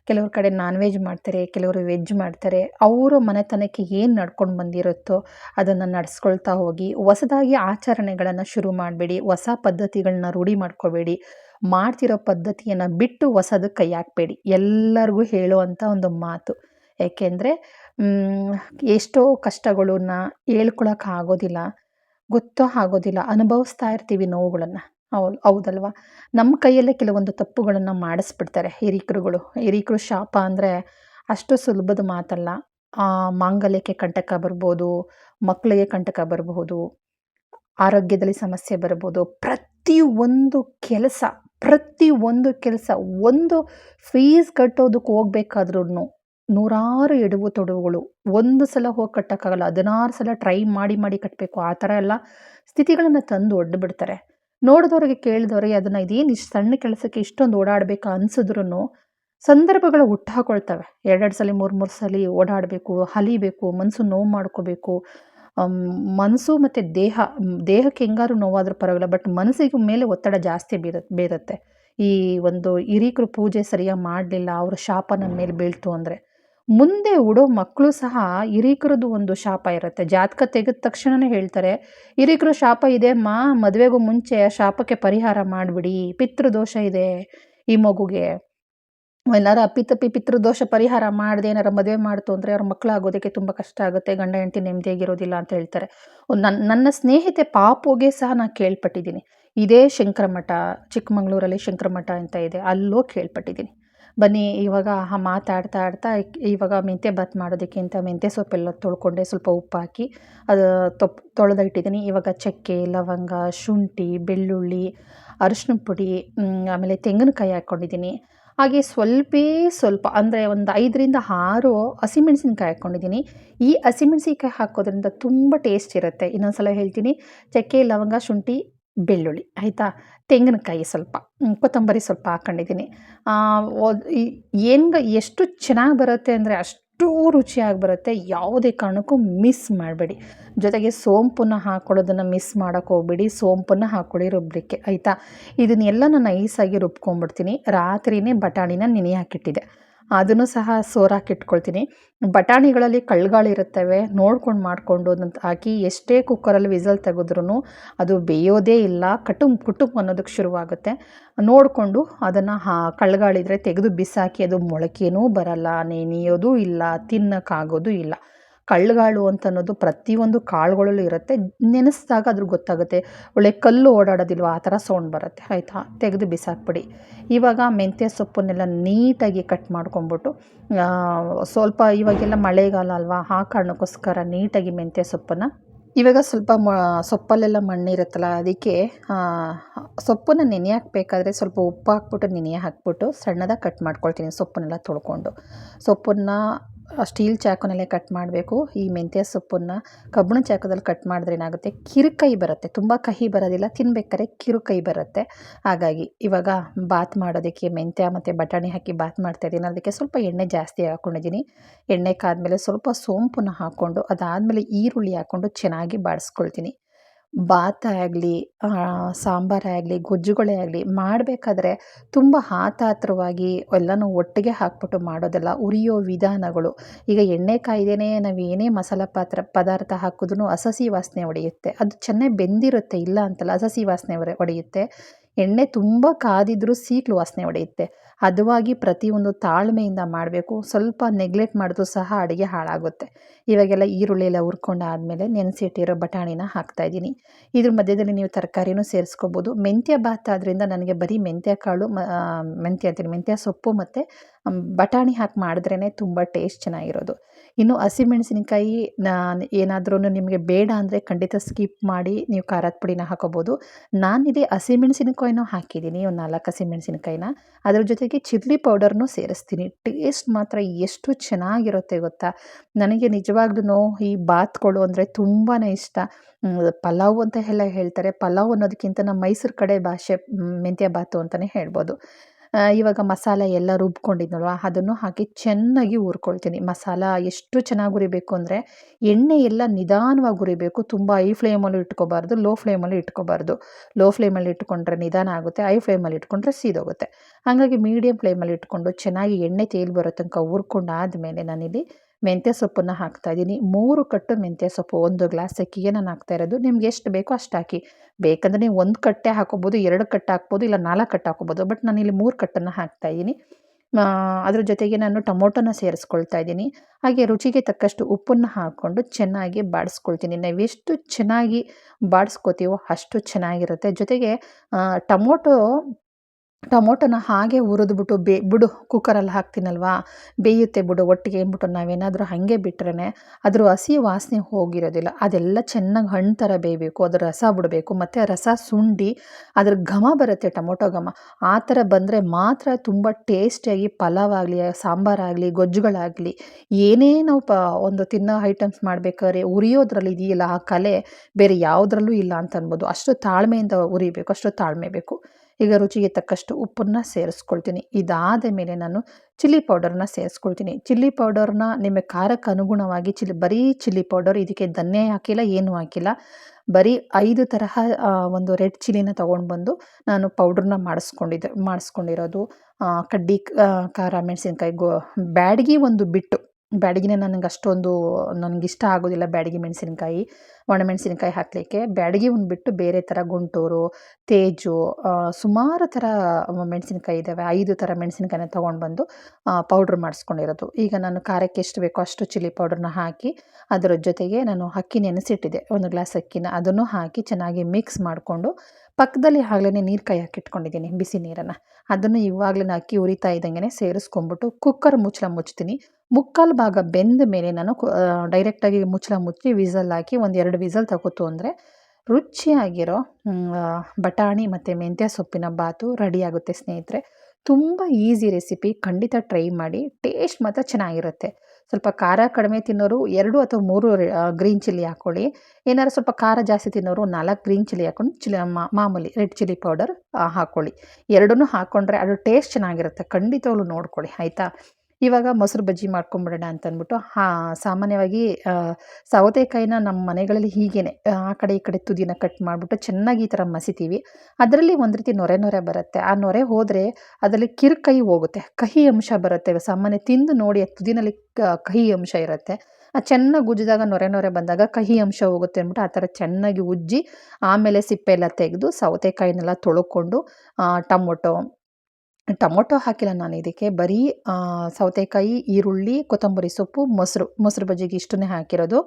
ಕೆಲವ್ರ ಕಡೆ ನಾನ್ ವೆಜ್ ಮಾಡ್ತಾರೆ, ಕೆಲವರು ವೆಜ್ ಮಾಡ್ತಾರೆ. ಅವರ ಮನೆತನಕ್ಕೆ ಏನು ನಡ್ಕೊಂಡು ಬಂದಿರುತ್ತೋ ಅದನ್ನು ನಡೆಸ್ಕೊಳ್ತಾ ಹೋಗಿ ಹೊಸದಾಗಿ ಆಚರಣೆಗಳನ್ನು ಶುರು ಮಾಡಬೇಡಿ. ಹೊಸ ಪದ್ಧತಿಗಳನ್ನ ರೂಢಿ ಮಾಡ್ಕೋಬೇಡಿ. ಮಾಡ್ತಿರೋ ಪದ್ಧತಿಯನ್ನು ಬಿಟ್ಟು ಹೊಸದಕ್ಕೆ ಕೈ ಹಾಕಬೇಡಿ. ಎಲ್ಲರಿಗೂ ಹೇಳುವಂಥ ಒಂದು ಮಾತು. ಏಕೆಂದರೆ ಎಷ್ಟೋ ಕಷ್ಟಗಳನ್ನ ಹೇಳ್ಕೊಳಕ್ಕೆ ಆಗೋದಿಲ್ಲ, ಗೊತ್ತೋ ಆಗೋದಿಲ್ಲ, ಅನುಭವಿಸ್ತಾ ಇರ್ತೀವಿ ನೋವುಗಳನ್ನು. ಹೌದು ಹೌದಲ್ವಾ? ನಮ್ಮ ಕೈಯಲ್ಲೇ ಕೆಲವೊಂದು ತಪ್ಪುಗಳನ್ನು ಮಾಡಿಸ್ಬಿಡ್ತಾರೆ ಹಿರೀಕರುಗಳು. ಹಿರೀಕರು ಶಾಪ ಅಂದರೆ ಅಷ್ಟು ಸುಲಭದ ಮಾತಲ್ಲ. ಮಾಂಗಲ್ಯಕ್ಕೆ ಕಂಟಕ ಬರ್ಬೋದು, ಮಕ್ಕಳಿಗೆ ಕಂಟಕ ಬರಬಹುದು ಆರೋಗ್ಯದಲ್ಲಿ ಸಮಸ್ಯೆ ಬರ್ಬೋದು. ಪ್ರತಿ ಒಂದು ಕೆಲಸ, ಪ್ರತಿ ಒಂದು ಕೆಲಸ, ಒಂದು ಫೀಸ್ ಕಟ್ಟೋದಕ್ಕೆ ಹೋಗ್ಬೇಕಾದ್ರೂ ನೂರಾರು ಎಡವು ತೊಡವುಗಳು. ಒಂದು ಸಲ ಹೋಗಿ ಕಟ್ಟೋಕ್ಕಾಗಲ್ಲ. ಹದಿನಾರು ಸಲ ಟ್ರೈ ಮಾಡಿ ಮಾಡಿ ಕಟ್ಟಬೇಕು ಆ ಥರ ಎಲ್ಲ ಸ್ಥಿತಿಗಳನ್ನು ತಂದು ಒಡ್ಡು ಬಿಡ್ತಾರೆ ನೋಡಿದವ್ರಿಗೆ ಕೇಳಿದವ್ರಿಗೆ ಅದನ್ನು ಇದೇನು ಇಷ್ಟು ಸಣ್ಣ ಕೆಲಸಕ್ಕೆ ಇಷ್ಟೊಂದು ಓಡಾಡಬೇಕಾ ಅನಿಸಿದ್ರು ಸಂದರ್ಭಗಳು ಹುಟ್ಟಾಕೊಳ್ತವೆ ಎರಡೆರಡು ಸಲ, ಮೂರು ಮೂರು ಸಲ ಓಡಾಡಬೇಕು, ಹಲಿಬೇಕು ಮನಸ್ಸು ನೋವು ಮಾಡ್ಕೋಬೇಕು. ಮನಸ್ಸು ಮತ್ತು ದೇಹ, ದೇಹಕ್ಕೆ ಹೆಂಗಾರು ನೋವಾದರೂ ಪರವಾಗಿಲ್ಲ, ಬಟ್ ಮನಸ್ಸಿಗೆ ಮೇಲೆ ಒತ್ತಡ ಜಾಸ್ತಿ ಬೀರ ಬೀರುತ್ತೆ. ಈ ಒಂದು ಹಿರೀಕರು ಪೂಜೆ ಸರಿಯಾಗಿ ಮಾಡಲಿಲ್ಲ, ಅವರ ಶಾಪ ನಮ್ಮ ಮೇಲೆ ಬೀಳ್ತು ಅಂದರೆ. ಮುಂದೆ ಉಡೋ ಮಕ್ಕಳು ಸಹ ಹಿರೀಕರದ್ದು ಒಂದು ಶಾಪ ಇರುತ್ತೆ. ಜಾತಕ ತೆಗೆದ ತಕ್ಷಣನೇ ಹೇಳ್ತಾರೆ, ಹಿರೀಕರು ಶಾಪ ಇದೆ, ಮಾ, ಮದುವೆಗೂ ಮುಂಚೆ ಆ ಶಾಪಕ್ಕೆ ಪರಿಹಾರ ಮಾಡಿಬಿಡಿ, ಪಿತೃದೋಷ ಇದೆ ಈ ಮಗುಗೆ. ಏನಾರು ಅಪ್ಪಿತಪ್ಪಿ ಪಿತೃದೋಷ ಪರಿಹಾರ ಮಾಡದೆ ಏನಾರು ಮದುವೆ ಮಾಡ್ತು ಅಂದರೆ ಅವ್ರ ಮಕ್ಕಳಾಗೋದಕ್ಕೆ ತುಂಬ ಕಷ್ಟ ಆಗುತ್ತೆ, ಗಂಡ ಹೆಂಡತಿ ನೆಮ್ಮದಿಯಾಗಿರೋದಿಲ್ಲ ಅಂತ ಹೇಳ್ತಾರೆ. ನನ್ನ ನನ್ನ ಸ್ನೇಹಿತೆ ಪಾಪುಗೆ ಸಹ ನಾನು ಕೇಳ್ಪಟ್ಟಿದ್ದೀನಿ. ಇದೇ ಶಂಕರಮಠ, ಚಿಕ್ಕಮಂಗ್ಳೂರಲ್ಲಿ ಶಂಕರಮಠ ಅಂತ ಇದೆ ಅಲ್ಲೋ ಕೇಳ್ಪಟ್ಟಿದ್ದೀನಿ. ಬನ್ನಿ, ಇವಾಗ ಮಾತಾಡ್ತಾ ಆಡ್ತಾ ಇವಾಗ ಮೆಂತ್ಯ ಬತ್ ಮಾಡೋದಕ್ಕಿಂತ ಮೆಂತ್ಯ ಸೊಪ್ಪೆಲ್ಲ ತೊಳ್ಕೊಂಡೆ ಸ್ವಲ್ಪ ಉಪ್ಪು ಹಾಕಿ ಅದು ತೊಪ್, ತೊಳೆದಿಟ್ಟಿದ್ದೀನಿ. ಇವಾಗ ಚಕ್ಕೆ, ಲವಂಗ, ಶುಂಠಿ, ಬೆಳ್ಳುಳ್ಳಿ ಅರಿಶಿನ ಪುಡಿ ಆಮೇಲೆ ತೆಂಗಿನಕಾಯಿ ಹಾಕ್ಕೊಂಡಿದ್ದೀನಿ. ಹಾಗೆ ಸ್ವಲ್ಪ ಸ್ವಲ್ಪ, ಅಂದರೆ ಒಂದು ಐದರಿಂದ ಆರು ಹಸಿಮೆಣಸಿನ್ಕಾಯಿ ಹಾಕ್ಕೊಂಡಿದ್ದೀನಿ. ಈ ಹಸಿಮೆಣಸಿನ್ಕಾಯಿ ಹಾಕೋದ್ರಿಂದ ತುಂಬ ಟೇಸ್ಟ್ ಇರುತ್ತೆ. ಇನ್ನೊಂದು ಸಲ ಹೇಳ್ತೀನಿ. ಚಕ್ಕೆ, ಲವಂಗ, ಶುಂಠಿ ಬೆಳ್ಳುಳ್ಳಿ, ಆಯಿತಾ? ತೆಂಗಿನಕಾಯಿ ಸ್ವಲ್ಪ ಕೊತ್ತಂಬರಿ ಸ್ವಲ್ಪ ಹಾಕ್ಕೊಂಡಿದ್ದೀನಿ ಹೆಂಗೆ ಎಷ್ಟು ಚೆನ್ನಾಗಿ ಬರುತ್ತೆ ಅಂದರೆ ಅಷ್ಟು ರುಚಿಯಾಗಿ ಬರುತ್ತೆ. ಯಾವುದೇ ಕಾರಣಕ್ಕೂ ಮಿಸ್ ಮಾಡಬೇಡಿ. ಜೊತೆಗೆ ಸೋಂಪನ್ನು ಹಾಕೊಳ್ಳೋದನ್ನು ಮಿಸ್ ಮಾಡೋಕ್ಕೆ ಹೋಗ್ಬೇಡಿ. ಸೋಂಪನ್ನು ಹಾಕ್ಕೊಳ್ಳಿ ರುಬ್ಬಲಿಕ್ಕೆ ಆಯಿತಾ? ಇದನ್ನೆಲ್ಲ ನಾನು ನೈಸಾಗಿ ರುಬ್ಕೊಂಡ್ಬಿಡ್ತೀನಿ. ರಾತ್ರಿನೇ ಬಟಾಣಿನ ನೆನೆ ಹಾಕಿಟ್ಟಿದ್ದೆ. ಅದನ್ನು ಸಹ ಸೋರಾಕಿಟ್ಕೊಳ್ತೀನಿ ಬಟಾಣಿಗಳಲ್ಲಿ ಕಳ್ಳುಗಳಿರುತ್ತವೆ ನೋಡ್ಕೊಂಡು ಮಾಡಿಕೊಂಡು ಅದನ್ನು ಹಾಕಿ ಎಷ್ಟೇ ಕುಕ್ಕರಲ್ಲಿ ವಿಸಲ್ ತೆಗೆದ್ರೂ ಅದು ಬೇಯೋದೇ ಇಲ್ಲ ಕಟುಮ್ ಕುಟುಂಬ ಅನ್ನೋದಕ್ಕೆ ಶುರುವಾಗುತ್ತೆ. ನೋಡಿಕೊಂಡು ಅದನ್ನು ಹಾ ಕಳ್ಳುಗಳಿದ್ರೆ ತೆಗೆದು ಬಿಸಾಕಿ ಅದು ಮೊಳಕೆನೂ ಬರಲ್ಲ, ನೆನೆಯೋದೂ ಇಲ್ಲ, ತಿನ್ನೋಕ್ಕಾಗೋದು ಇಲ್ಲ. ಕಳ್ಳುಗಾಳು ಅಂತ ಅನ್ನೋದು ಪ್ರತಿಯೊಂದು ಕಾಳುಗಳಲ್ಲೂ ಇರುತ್ತೆ. ನೆನೆಸಿದಾಗ ಅದ್ರ ಗೊತ್ತಾಗುತ್ತೆ. ಒಳ್ಳೆ ಕಲ್ಲು ಓಡಾಡೋದಿಲ್ವ? ಆ ಥರ ಸೌಂಡ್ ಬರುತ್ತೆ. ಆಯಿತಾ? ತೆಗೆದು ಬಿಸಾಕ್ಬಿಡಿ. ಇವಾಗ ಮೆಂತ್ಯ ಸೊಪ್ಪನ್ನೆಲ್ಲ ನೀಟಾಗಿ ಕಟ್ ಮಾಡ್ಕೊಂಬಿಟ್ಟು ಸ್ವಲ್ಪ ಇವಾಗೆಲ್ಲ ಮಳೆಗಾಲ ಅಲ್ವಾ? ಆ ಕಾರಣಕ್ಕೋಸ್ಕರ ನೀಟಾಗಿ ಮೆಂತ್ಯ ಸೊಪ್ಪನ್ನು, ಇವಾಗ ಸ್ವಲ್ಪ ಮ, ಸೊಪ್ಪಲ್ಲೆಲ್ಲ ಮಣ್ಣಿರುತ್ತಲ್ಲ, ಅದಕ್ಕೆ ಸೊಪ್ಪನ್ನು ನೆನೆ ಹಾಕಬೇಕಾದ್ರೆ ಸ್ವಲ್ಪ ಉಪ್ಪು ಹಾಕ್ಬಿಟ್ಟು, ನೆನೆ ಹಾಕ್ಬಿಟ್ಟು ಸಣ್ಣದಾಗಿ ಕಟ್ ಮಾಡ್ಕೊಳ್ತೀನಿ ಸೊಪ್ಪನ್ನೆಲ್ಲ ತೊಳ್ಕೊಂಡು. ಸೊಪ್ಪನ್ನು ಸ್ಟೀಲ್ ಚಾಕುನಲ್ಲೇ ಕಟ್ ಮಾಡಬೇಕು. ಈ ಮೆಂತ್ಯ ಸೊಪ್ಪನ್ನು ಕಬ್ಬಿಣ ಚಾಕುದಲ್ಲಿ ಕಟ್ ಮಾಡಿದ್ರೆ ಏನಾಗುತ್ತೆ? ಕಿರುಕೈ ಬರುತ್ತೆ. ತುಂಬ ಕಹಿ ಬರೋದಿಲ್ಲ, ತಿನ್ಬೇಕಾದ್ರೆ ಕಿರುಕೈ ಬರುತ್ತೆ. ಹಾಗಾಗಿ ಇವಾಗ ಬಾತ್ ಮಾಡೋದಕ್ಕೆ ಮೆಂತ್ಯ ಮತ್ತು ಬಟಾಣಿ ಹಾಕಿ ಬಾತ್ ಮಾಡ್ತಾ ಮಾಡ್ತಾಯಿದ್ದೀನಿ ಅದಕ್ಕೆ ಸ್ವಲ್ಪ ಎಣ್ಣೆ ಜಾಸ್ತಿ ಹಾಕ್ಕೊಂಡಿದ್ದೀನಿ ಎಣ್ಣೆ ಕಾದ್ಮೇಲೆ ಸ್ವಲ್ಪ ಸೋಂಪನ್ನು ಹಾಕ್ಕೊಂಡು ಅದಾದಮೇಲೆ ಈರುಳ್ಳಿ ಹಾಕ್ಕೊಂಡು ಚೆನ್ನಾಗಿ ಬಾಡಿಸ್ಕೊಳ್ತೀನಿ. ಬಾತ್ ಆಗಲಿ ಸಾಂಬಾರೇ ಆಗಲಿ, ಗೊಜ್ಜುಗಳೇ ಆಗಲಿ ಮಾಡಬೇಕಾದ್ರೆ ತುಂಬ ಹಾತಾತ್ರವಾಗಿ ಎಲ್ಲನೂ ಒಟ್ಟಿಗೆ ಹಾಕ್ಬಿಟ್ಟು ಮಾಡೋದಲ್ಲ ಉರಿಯೋ ವಿಧಾನಗಳು. ಈಗ ಎಣ್ಣೆ ಕಾಯ್ದೇ ನಾವು ಏನೇ ಮಸಾಲೆ ಪಾತ್ರ, ಪದಾರ್ಥ ಹಾಕಿದ್ರೂ ಅಸಸಿ ವಾಸನೆ ಹೊಡೆಯುತ್ತೆ ಅದು ಚೆನ್ನಾಗಿ ಬೆಂದಿರುತ್ತೆ, ಇಲ್ಲ ಅಂತಲ್ಲ ಅಸಸಿ ವಾಸನೆ ಹೊಡೆಯುತ್ತೆ ಎಣ್ಣೆ ತುಂಬ ಕಾದಿದ್ರೂ ಸೀಕ್ಲು ವಾಸನೆ ಹೊಡೆಯುತ್ತೆ. ಹದವಾಗಿ ಪ್ರತಿಯೊಂದು ತಾಳ್ಮೆಯಿಂದ ಮಾಡಬೇಕು. ಸ್ವಲ್ಪ ನೆಗ್ಲೆಕ್ಟ್ ಮಾಡಿದ್ರು ಸಹ ಅಡುಗೆ ಹಾಳಾಗುತ್ತೆ. ಇವಾಗೆಲ್ಲ ಈರುಳ್ಳಿ ಎಲ್ಲ ಹುರ್ಕೊಂಡಾದ್ಮೇಲೆ ನೆನೆಸಿಟ್ಟಿರೋ ಬಟಾಣಿನ ಹಾಕ್ತಾಯಿದ್ದೀನಿ ಇದ್ರ ಮಧ್ಯದಲ್ಲಿ ನೀವು ತರಕಾರಿನೂ ಸೇರಿಸ್ಕೋಬೋದು. ಮೆಂತ್ಯ ಬಾತ್ ಆದ್ದರಿಂದ ನನಗೆ ಬರೀ ಮೆಂತ್ಯ ಕಾಳು ಮೆಂತ್ಯ ಅಂತೀನಿ. ಮೆಂತ್ಯ ಸೊಪ್ಪು ಮತ್ತು ಬಟಾಣಿ ಹಾಕಿ ಮಾಡಿದ್ರೇ ತುಂಬ ಟೇಸ್ಟ್ ಚೆನ್ನಾಗಿರೋದು. ಇನ್ನು ಹಸಿಮೆಣಸಿನಕಾಯಿ ಏನಾದ್ರೂ ನಿಮಗೆ ಬೇಡ ಅಂದರೆ ಖಂಡಿತ ಸ್ಕಿಪ್ ಮಾಡಿ ನೀವು ಖಾರದ ಪುಡಿನ ಹಾಕೋಬೋದು. ನಾನಿದೆ ಹಸಿಮೆಣಸಿನ್ಕಾಯಿನೂ ಹಾಕಿದ್ದೀನಿ, ಒಂದು ನಾಲ್ಕು ಹಸಿಮೆಣಸಿನಕಾಯಿನ ಅದ್ರ ಜೊತೆಗೆ ಚಿಲ್ಲಿ ಪೌಡರ್ನೂ ಸೇರಿಸ್ತೀನಿ. ಟೇಸ್ಟ್ ಮಾತ್ರ ಎಷ್ಟು ಚೆನ್ನಾಗಿರುತ್ತೆ ಗೊತ್ತಾ? ನನಗೆ ನಿಜವಾಗ್ಲೂ ಈ ಬಾತ್ಗಳು ಅಂದರೆ ತುಂಬಾ ಇಷ್ಟ. ಪಲಾವ್ ಅಂತ ಎಲ್ಲ ಹೇಳ್ತಾರೆ. ಪಲಾವ್ ಅನ್ನೋದಕ್ಕಿಂತ ನಮ್ಮ ಮೈಸೂರು ಕಡೆ ಭಾಷೆ, ಮೆಂತ್ಯ ಬಾತು ಅಂತಲೇ ಹೇಳ್ಬೋದು. ಇವಾಗ ಮಸಾಲೆ ಎಲ್ಲ ರುಬ್ಕೊಂಡಿದ್ನಲ್ವ, ಅದನ್ನು ಹಾಕಿ ಚೆನ್ನಾಗಿ ಹುರ್ಕೊಳ್ತೀನಿ. ಮಸಾಲ ಎಷ್ಟು ಚೆನ್ನಾಗಿ ಹುರಿಬೇಕು ಅಂದರೆ ಎಣ್ಣೆ ಎಲ್ಲ ನಿಧಾನವಾಗಿ ಹುರಿಬೇಕು. ತುಂಬ ಐ ಫ್ಲೇಮಲ್ಲೂ ಇಟ್ಕೋಬಾರ್ದು ಲೋ ಫ್ಲೇಮಲ್ಲೂ ಇಟ್ಕೋಬಾರ್ದು. ಲೋ ಫ್ಲೇಮಲ್ಲಿ ಇಟ್ಕೊಂಡ್ರೆ ನಿಧಾನ ಆಗುತ್ತೆ ಐ ಫ್ಲೇಮಲ್ಲಿ ಇಟ್ಕೊಂಡ್ರೆ ಸೀದೋಗುತ್ತೆ. ಹಾಗಾಗಿ ಮೀಡಿಯಮ್ ಫ್ಲೇಮಲ್ಲಿ ಇಟ್ಕೊಂಡು ಚೆನ್ನಾಗಿ ಎಣ್ಣೆ ತೇಲಿ ಬರೋ ತನಕ ಹುರ್ಕೊಂಡು ಆದಮೇಲೆ ನಾನಿಲ್ಲಿ ಮೆಂತ್ಯ ಸೊಪ್ಪನ್ನು ಹಾಕ್ತಾ ಇದ್ದೀನಿ. ಮೂರು ಕಟ್ಟು ಮೆಂತ್ಯ ಸೊಪ್ಪು, ಒಂದು ಗ್ಲಾಸ್ ಅಕ್ಕಿಗೆ ನಾನು ಹಾಕ್ತಾ ಇರೋದು. ನಿಮ್ಗೆ ಎಷ್ಟು ಬೇಕೋ ಅಷ್ಟು ಹಾಕಿ. ಬೇಕಂದರೆ ನೀವು ಒಂದು ಕಟ್ಟೆ ಹಾಕೋಬೋದು, ಎರಡು ಕಟ್ಟೆ ಹಾಕ್ಬೋದು, ಇಲ್ಲ ನಾಲ್ಕು ಕಟ್ಟೆ ಹಾಕೋಬೋದು, ಬಟ್ ನಾನು ಇಲ್ಲಿ ಮೂರು ಕಟ್ಟನ್ನು ಹಾಕ್ತಾಯಿದ್ದೀನಿ ಅದ್ರ ಜೊತೆಗೆ ನಾನು ಟೊಮೊಟೊನ ಸೇರಿಸ್ಕೊಳ್ತಾ ಇದ್ದೀನಿ. ಹಾಗೆ ರುಚಿಗೆ ತಕ್ಕಷ್ಟು ಉಪ್ಪನ್ನು ಹಾಕ್ಕೊಂಡು ಚೆನ್ನಾಗಿ ಬಾಡಿಸ್ಕೊಳ್ತೀನಿ. ನಾವು ಎಷ್ಟು ಚೆನ್ನಾಗಿ ಬಾಡಿಸ್ಕೋತೀವೋ ಅಷ್ಟು ಚೆನ್ನಾಗಿರುತ್ತೆ. ಜೊತೆಗೆ ಟೊಮೊಟೊ ಟೊಮೊಟೊನ ಹಾಗೆ ಹುರಿದ್ಬಿಟ್ಟು ಬೇ, ಬಿಡು, ಕುಕ್ಕರಲ್ಲಿ ಹಾಕ್ತೀನಲ್ವಾ? ಬೇಯುತ್ತೆ ಬಿಡು, ಒಟ್ಟಿಗೆ ಅಂದ್ಬಿಟ್ಟು ನಾವೇನಾದರೂ ಹಾಗೆ ಬಿಟ್ರೆ ಅದ್ರ ಹಸಿ ವಾಸನೆ ಹೋಗಿರೋದಿಲ್ಲ. ಅದೆಲ್ಲ ಚೆನ್ನಾಗಿ ಹಣ್ಣು ಥರ ಬೇಯಬೇಕು, ಅದರ ರಸ ಬಿಡಬೇಕು, ಮತ್ತು ರಸ ಸುಂಡಿ, ಅದ್ರ ಘಮ ಬರುತ್ತೆ ಟೊಮೊಟೊ ಘಮ. ಆ ಥರ ಬಂದರೆ ಮಾತ್ರ ತುಂಬ ಟೇಸ್ಟಿಯಾಗಿ ಪಲಾವ್ ಆಗಲಿ ಸಾಂಬಾರಾಗಲಿ ಗೊಜ್ಜುಗಳಾಗಲಿ, ಏನೇ ನಾವು ಪ, ಒಂದು ತಿನ್ನೋ ಐಟಮ್ಸ್ ಮಾಡಬೇಕಾದ್ರೆ ಉರಿಯೋದ್ರಲ್ಲಿ ಇದೆಯಲ್ಲ ಆ ಕಲೆ, ಬೇರೆ ಯಾವುದ್ರಲ್ಲೂ ಇಲ್ಲ ಅಂತ ಅನ್ಬೋದು. ಅಷ್ಟು ತಾಳ್ಮೆಯಿಂದ ಉರಿಬೇಕು, ಅಷ್ಟು ತಾಳ್ಮೆ ಬೇಕು. ಈಗ ರುಚಿಗೆ ತಕ್ಕಷ್ಟು ಉಪ್ಪನ್ನು ಸೇರಿಸ್ಕೊಳ್ತೀನಿ. ಇದಾದ ಮೇಲೆ ನಾನು ಚಿಲ್ಲಿ ಪೌಡರ್ನ ಸೇರಿಸ್ಕೊಳ್ತೀನಿ. ಚಿಲ್ಲಿ ಪೌಡರ್ನ ನಿಮಗೆ ಖಾರಕ್ಕೆ ಅನುಗುಣವಾಗಿ ಚಿಲ್ಲಿ, ಬರೀ ಚಿಲ್ಲಿ ಪೌಡರ್, ಇದಕ್ಕೆ ಧನ್ಯ ಹಾಕಿಲ್ಲ, ಏನೂ ಹಾಕಿಲ್ಲ. ಬರೀ ಐದು ತರಹ ಒಂದು ರೆಡ್ ಚಿಲ್ಲಿನ ತೊಗೊಂಡು ಬಂದು ನಾನು ಪೌಡ್ರನ್ನ ಮಾಡಿಸ್ಕೊಂಡಿದ್ದೆ, ಮಾಡಿಸ್ಕೊಂಡಿರೋದು ಕಡ್ಡಿ ಖಾರ, ಮೆಣಸಿನ್ಕಾಯಿ ಗೋ, ಬ್ಯಾಡಗಿ ಒಂದು ಬಿಟ್ಟು ಬ್ಯಾಡಗಿನ ನನಗೆ ಅಷ್ಟೊಂದು ನನಗಿಷ್ಟ ಆಗೋದಿಲ್ಲ ಬ್ಯಾಡಗಿ ಮೆಣಸಿನ್ಕಾಯಿ, ಒಣಮೆಣಸಿನ್ಕಾಯಿ ಹಾಕಲಿಕ್ಕೆ. ಬ್ಯಾಡಗಿ ಬಿಟ್ಟು ಬೇರೆ ಥರ ಗುಂಟೂರು, ತೇಜು ಸುಮಾರು ಥರ ಮೆಣಸಿನ್ಕಾಯಿ ಇದ್ದಾವೆ ಐದು ಥರ ಮೆಣಸಿನ್ಕಾಯಿನ ತೊಗೊಂಡು ಬಂದು ಪೌಡ್ರ್ ಮಾಡಿಸ್ಕೊಂಡಿರೋದು. ಈಗ ನಾನು ಖಾರಕ್ಕೆ ಎಷ್ಟು ಬೇಕೋ ಅಷ್ಟು ಚಿಲ್ಲಿ ಪೌಡ್ರನ್ನ ಹಾಕಿ, ಅದರ ಜೊತೆಗೆ ನಾನು ಅಕ್ಕಿ ನೆನೆಸಿಟ್ಟಿದ್ದೆ ಒಂದು ಗ್ಲಾಸ್ ಅಕ್ಕಿನ. ಅದನ್ನು ಹಾಕಿ ಚೆನ್ನಾಗಿ ಮಿಕ್ಸ್ ಮಾಡಿಕೊಂಡು, ಪಕ್ಕದಲ್ಲಿ ಆಗಲೇ ನೀರು ಕಾಯಿ ಹಾಕಿಟ್ಕೊಂಡಿದ್ದೀನಿ ಬಿಸಿ ನೀರನ್ನು. ಅದನ್ನು ಇವಾಗಲೇ ಅಕ್ಕಿ ಉರಿತಾ ಇದ್ದಂಗೆ ಸೇರಿಸ್ಕೊಂಡ್ಬಿಟ್ಟು ಕುಕ್ಕರ್ ಮುಚ್ಚಳ ಮುಚ್ತೀನಿ ಮುಕ್ಕಾಲು ಭಾಗ ಬೆಂದ ಮೇಲೆ ನಾನು ಡೈರೆಕ್ಟಾಗಿ ಮುಚ್ಚಳ ಮುಚ್ಚಿ ವಿಸಲ್ ಹಾಕಿ ಒಂದು ಎರಡು ವಿಸಲ್ ತಗೋತು ಅಂದರೆ ರುಚಿಯಾಗಿರೋ ಬಟಾಣಿ ಮತ್ತು ಮೆಂತ್ಯ ಸೊಪ್ಪಿನ ಬಾತು ರೆಡಿಯಾಗುತ್ತೆ ಸ್ನೇಹಿತರೆ. ತುಂಬ ಈಸಿ ರೆಸಿಪಿ ಖಂಡಿತ ಟ್ರೈ ಮಾಡಿ. ಟೇಸ್ಟ್ ಮಾತ್ರ ಚೆನ್ನಾಗಿರುತ್ತೆ. ಸ್ವಲ್ಪ ಖಾರ ಕಡಿಮೆ ತಿನ್ನೋರು ಎರಡು ಅಥವಾ ಮೂರು ಗ್ರೀನ್ ಚಿಲ್ಲಿ ಹಾಕ್ಕೊಳ್ಳಿ ಏನಾದ್ರು ಸ್ವಲ್ಪ ಖಾರ ಜಾಸ್ತಿ ತಿನ್ನೋರು ನಾಲ್ಕು ಗ್ರೀನ್ ಚಿಲ್ಲಿ ಹಾಕ್ಕೊಂಡು ಚಿಲ್ಲಿ ಮಾಮೂಲಿ ರೆಡ್ ಚಿಲ್ಲಿ ಪೌಡರ್ ಹಾಕ್ಕೊಳ್ಳಿ ಎರಡನ್ನೂ ಹಾಕ್ಕೊಂಡ್ರೆ ಅದು ಟೇಸ್ಟ್ ಚೆನ್ನಾಗಿರುತ್ತೆ. ಖಂಡಿತವಾಗ್ಲೂ ನೋಡ್ಕೊಳ್ಳಿ. ಆಯಿತಾ? ಇವಾಗ ಮೊಸರು ಬಜ್ಜಿ ಮಾಡ್ಕೊಂಬಿಡೋಣ ಅಂತಂದ್ಬಿಟ್ಟು, ಹಾಂ, ಸಾಮಾನ್ಯವಾಗಿ ಸೌತೆಕಾಯಿನ ನಮ್ಮ ಮನೆಗಳಲ್ಲಿ ಹೀಗೇನೆ, ಆ ಕಡೆ ಈ ಕಡೆ ತುದಿನ ಕಟ್ ಮಾಡಿಬಿಟ್ಟು ಚೆನ್ನಾಗಿ ಈ ಥರ ಮಸಿತೀವಿ. ಅದರಲ್ಲಿ ಒಂದು ರೀತಿ ನೊರೆ ನೊರೆ ಬರುತ್ತೆ. ಆ ನೊರೆ ಹೋದರೆ ಅದರಲ್ಲಿ ಕಿರುಕೈ ಹೋಗುತ್ತೆ. ಕಹಿ ಅಂಶ ಬರುತ್ತೆ. ಸಾಮಾನ್ಯ ತಿಂದು ನೋಡಿ ತುದಿನಲ್ಲಿ ಕಹಿ ಅಂಶ ಇರುತ್ತೆ. ಆ ಚೆನ್ನಾಗಿ ಉಜ್ಜಿದಾಗ ನೊರೆ ನೊರೆ ಬಂದಾಗ ಕಹಿ ಅಂಶ ಹೋಗುತ್ತೆ ಅಂದ್ಬಿಟ್ಟು ಆ ಥರ ಚೆನ್ನಾಗಿ ಉಜ್ಜಿ ಆಮೇಲೆ ಸಿಪ್ಪೆ ಎಲ್ಲ ತೆಗೆದು ಸೌತೆಕಾಯಿನೆಲ್ಲ ತೊಳ್ಕೊಂಡು ಟೊಮೊಟೊ ಟೊಮೊಟೊ ಹಾಕಿಲ್ಲ ನಾನು ಇದಕ್ಕೆ. ಬರೀ ಸೌತೆಕಾಯಿ, ಈರುಳ್ಳಿ, ಕೊತ್ತಂಬರಿ ಸೊಪ್ಪು, ಮೊಸರು ಮೊಸರು ಬಜ್ಜಿಗೆ ಇಷ್ಟನ್ನೇ ಹಾಕಿರೋದು.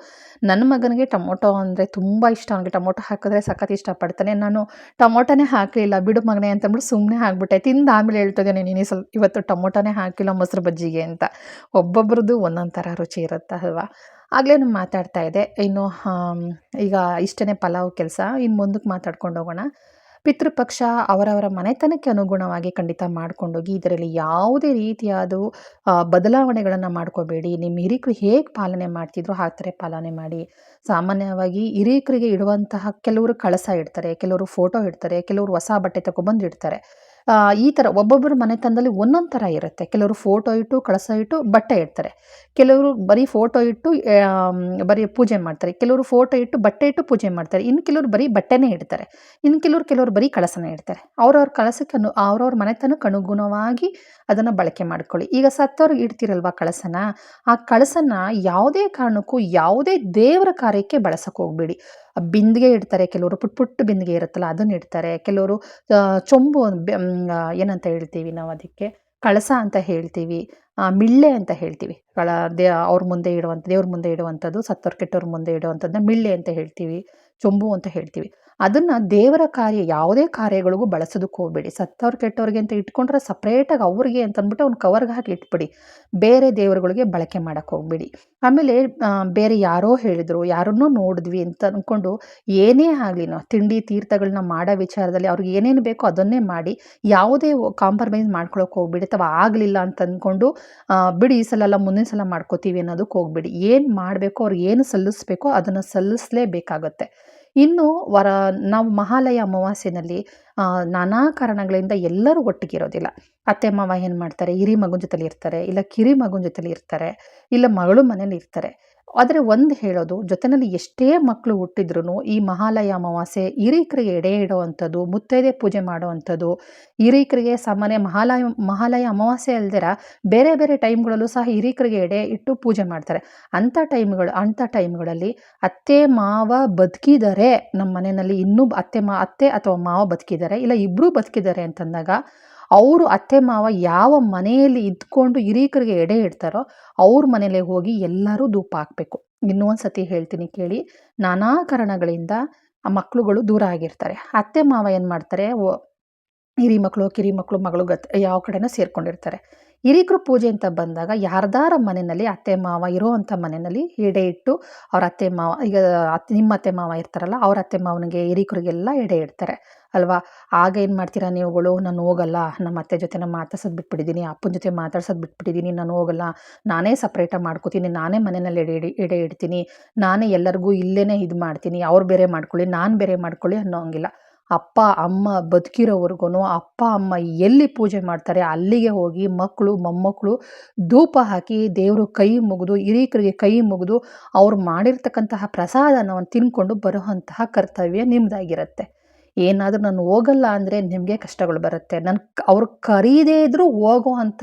ನನ್ನ ಮಗನಿಗೆ ಟೊಮೊಟೊ ಅಂದರೆ ತುಂಬ ಇಷ್ಟ. ಅವನಿಗೆ ಟೊಮೊಟೊ ಹಾಕಿದ್ರೆ ಸಖತ್ ಇಷ್ಟಪಡ್ತಾನೆ. ನಾನು ಟೊಮೊಟೊನೇ ಹಾಕಲಿಲ್ಲ. ಬಿಡು ಮಗನೇ ಅಂತಂದ್ಬಿಟ್ಟು ಸುಮ್ಮನೆ ಹಾಕ್ಬಿಟ್ಟೆ. ತಿಂದು ಆಮೇಲೆ ಹೇಳ್ತಿದ್ದೇನೆ ನೀನು ಸ್ವಲ್ಪ ಇವತ್ತು ಟೊಮೊಟೊನೇ ಹಾಕಿಲ್ಲ, ಮೊಸರು ಬಜ್ಜಿಗೆ ಅಂತ. ಒಬ್ಬೊಬ್ರದ್ದು ಒಂದೊಂದು ಥರ ರುಚಿ ಇರುತ್ತೆ ಅಲ್ವಾ? ಆಗಲೇ ನಾನು ಮಾತಾಡ್ತಾ ಇದ್ದೆ. ಇನ್ನು ಈಗ ಇಷ್ಟನೇ ಪಲಾವ್ ಕೆಲಸ. ಇನ್ನು ಮುಂದಕ್ಕೆ ಮಾತಾಡ್ಕೊಂಡು ಹೋಗೋಣ. ಪಿತೃಪಕ್ಷ ಅವರವರ ಮನೆತನಕ್ಕೆ ಅನುಗುಣವಾಗಿ ಖಂಡಿತ ಮಾಡ್ಕೊಂಡೋಗಿ, ಇದರಲ್ಲಿ ಯಾವುದೇ ರೀತಿಯಾದ ಬದಲಾವಣೆಗಳನ್ನು ಮಾಡ್ಕೋಬೇಡಿ. ನಿಮ್ಮ ಹಿರಿಕರು ಹೇಗೆ ಪಾಲನೆ ಮಾಡ್ತಿದ್ರು ಆ ಥರ ಪಾಲನೆ ಮಾಡಿ. ಸಾಮಾನ್ಯವಾಗಿ ಹಿರಿಕರಿಗೆ ಇಡುವಂತಹ ಕೆಲವರು ಕಳಸ ಇಡ್ತಾರೆ, ಕೆಲವರು ಫೋಟೋ ಇಡ್ತಾರೆ, ಕೆಲವರು ಹೊಸ ಬಟ್ಟೆ ತಗೊಬಂದು ಇಡ್ತಾರೆ. ಈ ಥರ ಒಬ್ಬೊಬ್ಬರ ಮನೆತನದಲ್ಲಿ ಒಂದೊಂದು ಥರ ಇರುತ್ತೆ. ಕೆಲವರು ಫೋಟೋ ಇಟ್ಟು, ಕಳಸ ಇಟ್ಟು, ಬಟ್ಟೆ ಇಡ್ತಾರೆ. ಕೆಲವರು ಬರೀ ಫೋಟೋ ಇಟ್ಟು ಬರೀ ಪೂಜೆ ಮಾಡ್ತಾರೆ. ಕೆಲವರು ಫೋಟೋ ಇಟ್ಟು, ಬಟ್ಟೆ ಇಟ್ಟು ಪೂಜೆ ಮಾಡ್ತಾರೆ. ಇನ್ನು ಕೆಲವರು ಬರೀ ಬಟ್ಟೆನೇ ಇಡ್ತಾರೆ. ಇನ್ನು ಕೆಲವರು ಕೆಲವರು ಬರೀ ಕಳಸನ ಇಡ್ತಾರೆ. ಅವ್ರವ್ರ ಕಳಸಕ್ಕೆ ಅನು, ಅವ್ರವ್ರ ಮನೆತನಕ್ಕೆ ಅನುಗುಣವಾಗಿ ಅದನ್ನು ಬಳಕೆ ಮಾಡ್ಕೊಳ್ಳಿ. ಈಗ ಸತ್ತವ್ರಿಗೆ ಇಡ್ತಿರಲ್ವಾ ಕಳಸನ ಆ ಕಳಸನ ಯಾವುದೇ ಕಾರಣಕ್ಕೂ, ಯಾವುದೇ ದೇವರ ಕಾರ್ಯಕ್ಕೆ ಬಳಸಕ್ಕೆ ಹೋಗ್ಬೇಡಿ. ಬಿಂದಿಗೆ ಇಡ್ತಾರೆ. ಕೆಲವರು ಪುಟ್ ಪುಟ್ಟ ಬಿಂದಿಗೆ ಇರುತ್ತಲ್ಲ, ಅದನ್ನ ಇಡ್ತಾರೆ. ಕೆಲವರು ಚೊಂಬು ಏನಂತ ಹೇಳ್ತೀವಿ ನಾವು ಅದಕ್ಕೆ? ಕಳಸ ಅಂತ ಹೇಳ್ತೀವಿ. ಮಿಳ್ಳೆ ಅಂತ ಹೇಳ್ತೀವಿ. ಕಳ, ದೇ, ಅವ್ರ ಮುಂದೆ ಇಡುವಂಥ ದೇವ್ರ ಮುಂದೆ ಇಡುವಂಥದ್ದು ಸತ್ತವ್ರ ಕೆಟ್ಟವ್ರ ಮುಂದೆ ಇಡುವಂಥದ್ದನ್ನ ಮಿಳ್ಳೆ ಅಂತ ಹೇಳ್ತೀವಿ. ಚೊಂಬು ಅಂತ ಹೇಳ್ತೀವಿ. ಅದನ್ನು ದೇವರ ಕಾರ್ಯ ಯಾವುದೇ ಕಾರ್ಯಗಳಿಗೂ ಬಳಸೋದಕ್ಕೆ ಹೋಗಬೇಡಿ. ಸತ್ತವ್ರು ಕೆಟ್ಟವ್ರಿಗೆ ಅಂತ ಇಟ್ಕೊಂಡ್ರೆ ಸಪ್ರೇಟಾಗಿ ಅವ್ರಿಗೆ ಅಂತ ಅಂದ್ಬಿಟ್ಟು ಅವ್ನು ಕವರ್ಗೆ ಹಾಕಿ ಇಟ್ಬಿಡಿ. ಬೇರೆ ದೇವರುಗಳಿಗೆ ಬಳಕೆ ಮಾಡೋಕ್ಕೆ ಹೋಗಬೇಡಿ. ಆಮೇಲೆ ಬೇರೆ ಯಾರೋ ಹೇಳಿದ್ರು, ಯಾರನ್ನೋ ನೋಡಿದ್ವಿ ಅಂತ ಅಂದ್ಕೊಂಡು ಏನೇ ಆಗಲಿ ತಿಂಡಿ ತೀರ್ಥಗಳನ್ನ ಮಾಡೋ ವಿಚಾರದಲ್ಲಿ ಅವ್ರಿಗೆ ಏನೇನು ಬೇಕೋ ಅದನ್ನೇ ಮಾಡಿ, ಯಾವುದೇ ಕಾಂಪ್ರಮೈಸ್ ಮಾಡ್ಕೊಳಕ್ಕೆ ಹೋಗ್ಬಿಡಿ. ಅಥವಾ ಆಗಲಿಲ್ಲ ಅಂತ ಅಂದ್ಕೊಂಡು ಬಿಡಿ ಈ ಸಲ ಎಲ್ಲ ಮುಂದಿನ ಸಲ ಮಾಡ್ಕೋತೀವಿ ಅನ್ನೋದಕ್ಕೆ ಹೋಗ್ಬೇಡಿ. ಏನು ಮಾಡಬೇಕೋ ಅವ್ರಿಗೆ ಏನು ಸಲ್ಲಿಸ್ಬೇಕೋ ಅದನ್ನು ಸಲ್ಲಿಸಲೇಬೇಕಾಗತ್ತೆ. ಇನ್ನು ವರ, ನಾವು ಮಹಾಲಯ ಅಮಾವಾಸ್ಯೆನಲ್ಲಿ ನಾನಾ ಕಾರಣಗಳಿಂದ ಎಲ್ಲರೂ ಒಟ್ಟಿಗಿರೋದಿಲ್ಲ ಅತ್ತೆ ಮಾವ ಏನು ಮಾಡ್ತಾರೆ? ಹಿರಿ ಮಗುನ ಜೊತೆಲಿ ಇರ್ತಾರೆ, ಇಲ್ಲ ಕಿರಿ ಮಗುನ ಜೊತೆಲಿ ಇರ್ತಾರೆ, ಇಲ್ಲ ಮಗಳು ಮನೇಲಿ ಇರ್ತಾರೆ. ಆದರೆ ಒಂದು ಹೇಳೋದು ಜೊತೆಯಲ್ಲಿ ಎಷ್ಟೇ ಮಕ್ಕಳು ಹುಟ್ಟಿದ್ರು ಈ ಮಹಾಲಯ ಅಮಾವಾಸ್ಯೆ ಹಿರೀಕರಿಗೆ ಎಡೆ ಇಡುವಂಥದ್ದು, ಮುತ್ತೈದೆ ಪೂಜೆ ಮಾಡುವಂಥದ್ದು, ಹಿರೀಕರಿಗೆ ಸಾಮಾನ್ಯ ಮಹಾಲಯ ಮಹಾಲಯ ಅಮಾವಾಸ್ಯೆ ಅಲ್ದಿರ ಬೇರೆ ಬೇರೆ ಟೈಮ್ಗಳಲ್ಲೂ ಸಹ ಹಿರೀಕರಿಗೆ ಎಡೆ ಇಟ್ಟು ಪೂಜೆ ಮಾಡ್ತಾರೆ. ಅಂಥ ಟೈಮ್ಗಳು, ಅಂಥ ಟೈಮ್ಗಳಲ್ಲಿ ಅತ್ತೆ, ಮಾವ ಬದುಕಿದರೆ ನಮ್ಮ ಮನೆಯಲ್ಲಿ ಇನ್ನೂ ಅತ್ತೆ, ಮಾ, ಅತ್ತೆ ಅಥವಾ ಮಾವ ಬದುಕಿದ್ದಾರೆ, ಇಲ್ಲ ಇಬ್ಬರೂ ಬದುಕಿದ್ದಾರೆ ಅಂತಂದಾಗ ಅವರು ಅತ್ತೆ, ಮಾವ ಯಾವ ಮನೆಯಲ್ಲಿ ಇದ್ಕೊಂಡು ಹಿರೀಕರಿಗೆ ಎಡೆ ಇಡ್ತಾರೋ ಅವ್ರ ಮನೇಲೆ ಹೋಗಿ ಎಲ್ಲರೂ ಧೂಪ ಹಾಕಬೇಕು. ಇನ್ನೊಂದು ಸತಿ ಹೇಳ್ತೀನಿ ಕೇಳಿ, ನಾನಾ ಕಾರಣಗಳಿಂದ ಆ ಮಕ್ಕಳುಗಳು ದೂರ ಆಗಿರ್ತಾರೆ. ಅತ್ತೆ, ಮಾವ ಏನು ಮಾಡ್ತಾರೆ, ಓ ಹಿರಿ ಮಕ್ಕಳು ಕಿರಿ ಮಕ್ಕಳು ಮಗಳು ಗತ್ ಯಾವ ಕಡೆನೂ ಸೇರ್ಕೊಂಡಿರ್ತಾರೆ. ಹಿರೀಕರು ಪೂಜೆ ಅಂತ ಬಂದಾಗ ಯಾರ್ದಾರ ಮನೆಯಲ್ಲಿ ಅತ್ತೆ, ಮಾವ ಇರೋವಂಥ ಮನೆಯಲ್ಲಿ ಎಡೆ ಇಟ್ಟು ಅವ್ರ ಅತ್ತೆ, ಮಾವ, ಈಗ ಅತ್ತೆ, ನಿಮ್ಮ ಅತ್ತೆ, ಮಾವ ಇರ್ತಾರಲ್ಲ ಅವ್ರ ಅತ್ತೆ, ಮಾವನಿಗೆ ಹಿರೀಕರಿಗೆಲ್ಲ ಎಡೆ ಇಡ್ತಾರೆ. ಅಲ್ವಾ? ಆಗ ಏನು ಮಾಡ್ತೀರಾ ನೀವುಗಳು? ನಾನು ಹೋಗಲ್ಲ. ನಮ್ಮ ಅತ್ತೆ ಜೊತೆ ನಾನು ಮಾತಾಡ್ಸೋದು ಬಿಟ್ಬಿಟ್ಟಿದ್ದೀನಿ ಅಪ್ಪನ ಜೊತೆ ಮಾತಾಡ್ಸೋದು ಬಿಟ್ಬಿಟ್ಟಿದ್ದೀನಿ ನಾನು ಹೋಗಲ್ಲ. ನಾನೇ ಸಪ್ರೇಟಾಗಿ ಮಾಡ್ಕೋತೀನಿ. ನಾನೇ ಮನೆಯಲ್ಲಿ ಎಡೆ ಎಡೆ ಇಡ್ತೀನಿ. ನಾನೇ ಎಲ್ಲರಿಗೂ ಇಲ್ಲೇ ಇದು ಮಾಡ್ತೀನಿ. ಅವ್ರು ಬೇರೆ ಮಾಡ್ಕೊಳ್ಳಿ. ನಾನು ಬೇರೆ ಮಾಡ್ಕೊಳ್ಳಿ ಅನ್ನೋ ಹಂಗಿಲ್ಲ. ಅಪ್ಪ, ಅಮ್ಮ ಬದುಕಿರೋವರೆಗೂ ಅಪ್ಪ, ಅಮ್ಮ ಎಲ್ಲಿ ಪೂಜೆ ಮಾಡ್ತಾರೆ, ಅಲ್ಲಿಗೆ ಹೋಗಿ ಮಕ್ಕಳು, ಮೊಮ್ಮಕ್ಕಳು ಧೂಪ ಹಾಕಿ ದೇವರು ಕೈ ಮುಗಿದು, ಹಿರೀಕರಿಗೆ ಕೈ ಮುಗಿದು ಅವ್ರು ಮಾಡಿರ್ತಕ್ಕಂತಹ ಪ್ರಸಾದನವನ್ನು ತಿನ್ಕೊಂಡು ಬರುವಂತಹ ಕರ್ತವ್ಯ ನಿಮ್ಮದಾಗಿರುತ್ತೆ ಏನಾದರೂ ನಾನು ಹೋಗಲ್ಲ ಅಂದರೆ ನಿಮಗೆ ಕಷ್ಟಗಳು ಬರುತ್ತೆ. ನಾನು ಅವ್ರು ಕರೀದೇ ಇದ್ದರೂ ಹೋಗುವಂಥ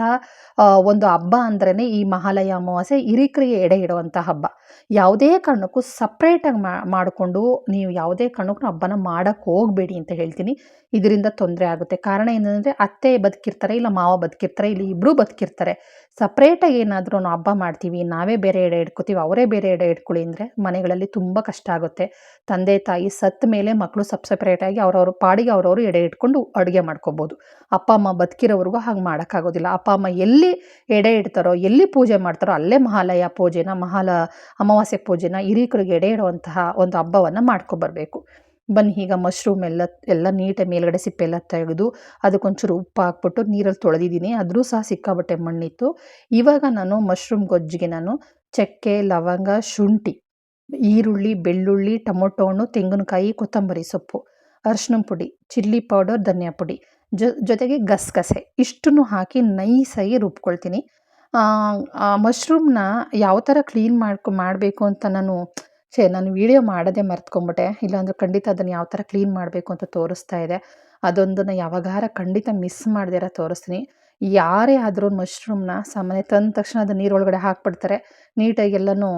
ಒಂದು ಹಬ್ಬ ಅಂದ್ರೇ ಈ ಮಹಾಲಯ ಅಮಾವಾಸ್ಯೆ, ಹಿರೀಕರಿಗೆ ಎಡೆ ಇಡುವಂಥ ಹಬ್ಬ. ಯಾವುದೇ ಕಾರಣಕ್ಕೂ ಸಪ್ರೇಟಾಗಿ ಮಾಡಿಕೊಂಡು ನೀವು ಯಾವುದೇ ಕಾರಣಕ್ಕೂ ಹಬ್ಬನ ಮಾಡೋಕ್ಕೆ ಹೋಗಬೇಡಿ ಅಂತ ಹೇಳ್ತೀನಿ. ಇದರಿಂದ ತೊಂದರೆ ಆಗುತ್ತೆ. ಕಾರಣ ಏನಂದರೆ, ಅತ್ತೆ ಬದುಕಿರ್ತಾರೆ, ಇಲ್ಲ ಮಾವ ಬದುಕಿರ್ತಾರೆ, ಇಲ್ಲಿ ಇಬ್ಬರೂ ಬದುಕಿರ್ತಾರೆ. ಸಪ್ರೇಟಾಗಿ ಏನಾದರೂ ಹಬ್ಬ ಮಾಡ್ತೀವಿ, ನಾವೇ ಬೇರೆ ಎಡೆ ಇಟ್ಕೋತೀವಿ, ಅವರೇ ಬೇರೆ ಎಡೆ ಇಟ್ಕೊಳ್ಳಿ ಅಂದರೆ ಮನೆಗಳಲ್ಲಿ ತುಂಬ ಕಷ್ಟ ಆಗುತ್ತೆ. ತಂದೆ, ತಾಯಿ ಸತ್ತ ಮೇಲೆ ಮಕ್ಕಳು ಸಪ್ ಸಪ್ರೇಟಾಗಿ ಅವ್ರವ್ರ ಪಾಡಿಗೆ ಅವರವರು ಎಡೆ ಇಟ್ಕೊಂಡು ಅಡುಗೆ ಮಾಡ್ಕೋಬೋದು. ಅಪ್ಪ, ಅಮ್ಮ ಬದುಕಿರೋವರೆಗೂ ಹಾಗೆ ಮಾಡೋಕ್ಕಾಗೋದಿಲ್ಲ. ಅಪ್ಪ, ಅಮ್ಮ ಎಲ್ಲಿ ಎಡೆ ಇಡ್ತಾರೋ, ಎಲ್ಲಿ ಪೂಜೆ ಮಾಡ್ತಾರೋ ಅಲ್ಲೇ ಮಹಾಲಯ ಪೂಜೆನ, ಮಹಾಲ ಅಮಾವಾಸ್ಯೆ ಪೂಜೆನ ಹಿರೀಕರಿಗೆ ಎಡೆ ಇಡುವಂತಹ ಒಂದು ಹಬ್ಬವನ್ನು ಮಾಡ್ಕೊಬರ್ಬೇಕು. ಬನ್ನಿ ಈಗ ಮಶ್ರೂಮ್ ಎಲ್ಲ ಎಲ್ಲ ನೀಟಾಗಿ ಮೇಲ್ಗಡೆ ಸಿಪ್ಪೆ ಎಲ್ಲ ತೆಗೆದು ಅದಕ್ಕೊಂಚೂರು ಉಪ್ಪು ಹಾಕ್ಬಿಟ್ಟು ನೀರಲ್ಲಿ ತೊಳೆದಿದ್ದೀನಿ. ಅದ್ರೂ ಸಹ ಸಿಕ್ಕಾಬಟ್ಟೆ ಮಣ್ಣಿತ್ತು. ಇವಾಗ ನಾನು ಮಶ್ರೂಮ್ ಗೊಜ್ಜಿಗೆ ನಾನು ಚಕ್ಕೆ, ಲವಂಗ, ಶುಂಠಿ, ಈರುಳ್ಳಿ, ಬೆಳ್ಳುಳ್ಳಿ, ಟೊಮೊಟೊ ಹಣ್ಣು, ತೆಂಗಿನಕಾಯಿ, ಕೊತ್ತಂಬರಿ ಸೊಪ್ಪು ಅರ್ಶಿನ ಪುಡಿ, ಚಿಲ್ಲಿ ಪೌಡರ್, ಧನಿಯಾ ಪುಡಿ ಜೊತೆಗೆ ಗಸಗಸೆ ಇಷ್ಟನ್ನು ಹಾಕಿ ನೈಸಾಗಿ ರುಬ್ಕೊಳ್ತೀನಿ. ಮಶ್ರೂಮ್ನ ಯಾವ ಥರ ಕ್ಲೀನ್ ಮಾಡ್ಕೊ, ಮಾಡಬೇಕು ಅಂತ ನಾನು ಛೇ, ನಾನು ವೀಡಿಯೋ ಮಾಡೋದೇ ಮರ್ತ್ಕೊಂಬಿಟ್ಟೆ. ಇಲ್ಲಾಂದರೆ ಖಂಡಿತ ಅದನ್ನು ಯಾವ ಥರ ಕ್ಲೀನ್ ಮಾಡಬೇಕು ಅಂತ ತೋರಿಸ್ತಾ ಇದೆ. ಅದೊಂದನ್ನು ಯಾವಾಗಾರ ಖಂಡಿತ ಮಿಸ್ ಮಾಡ್ದಿರ ತೋರಿಸ್ತೀನಿ. ಯಾರೇ ಆದರೂ ಮಶ್ರೂಮ್ನ ಸಾಮಾನ್ಯ ತಂದ ತಕ್ಷಣ ಅದು ನೀರೊಳಗಡೆ ಹಾಕ್ಬಿಡ್ತಾರೆ. ನೀಟಾಗಿ ಎಲ್ಲನೂ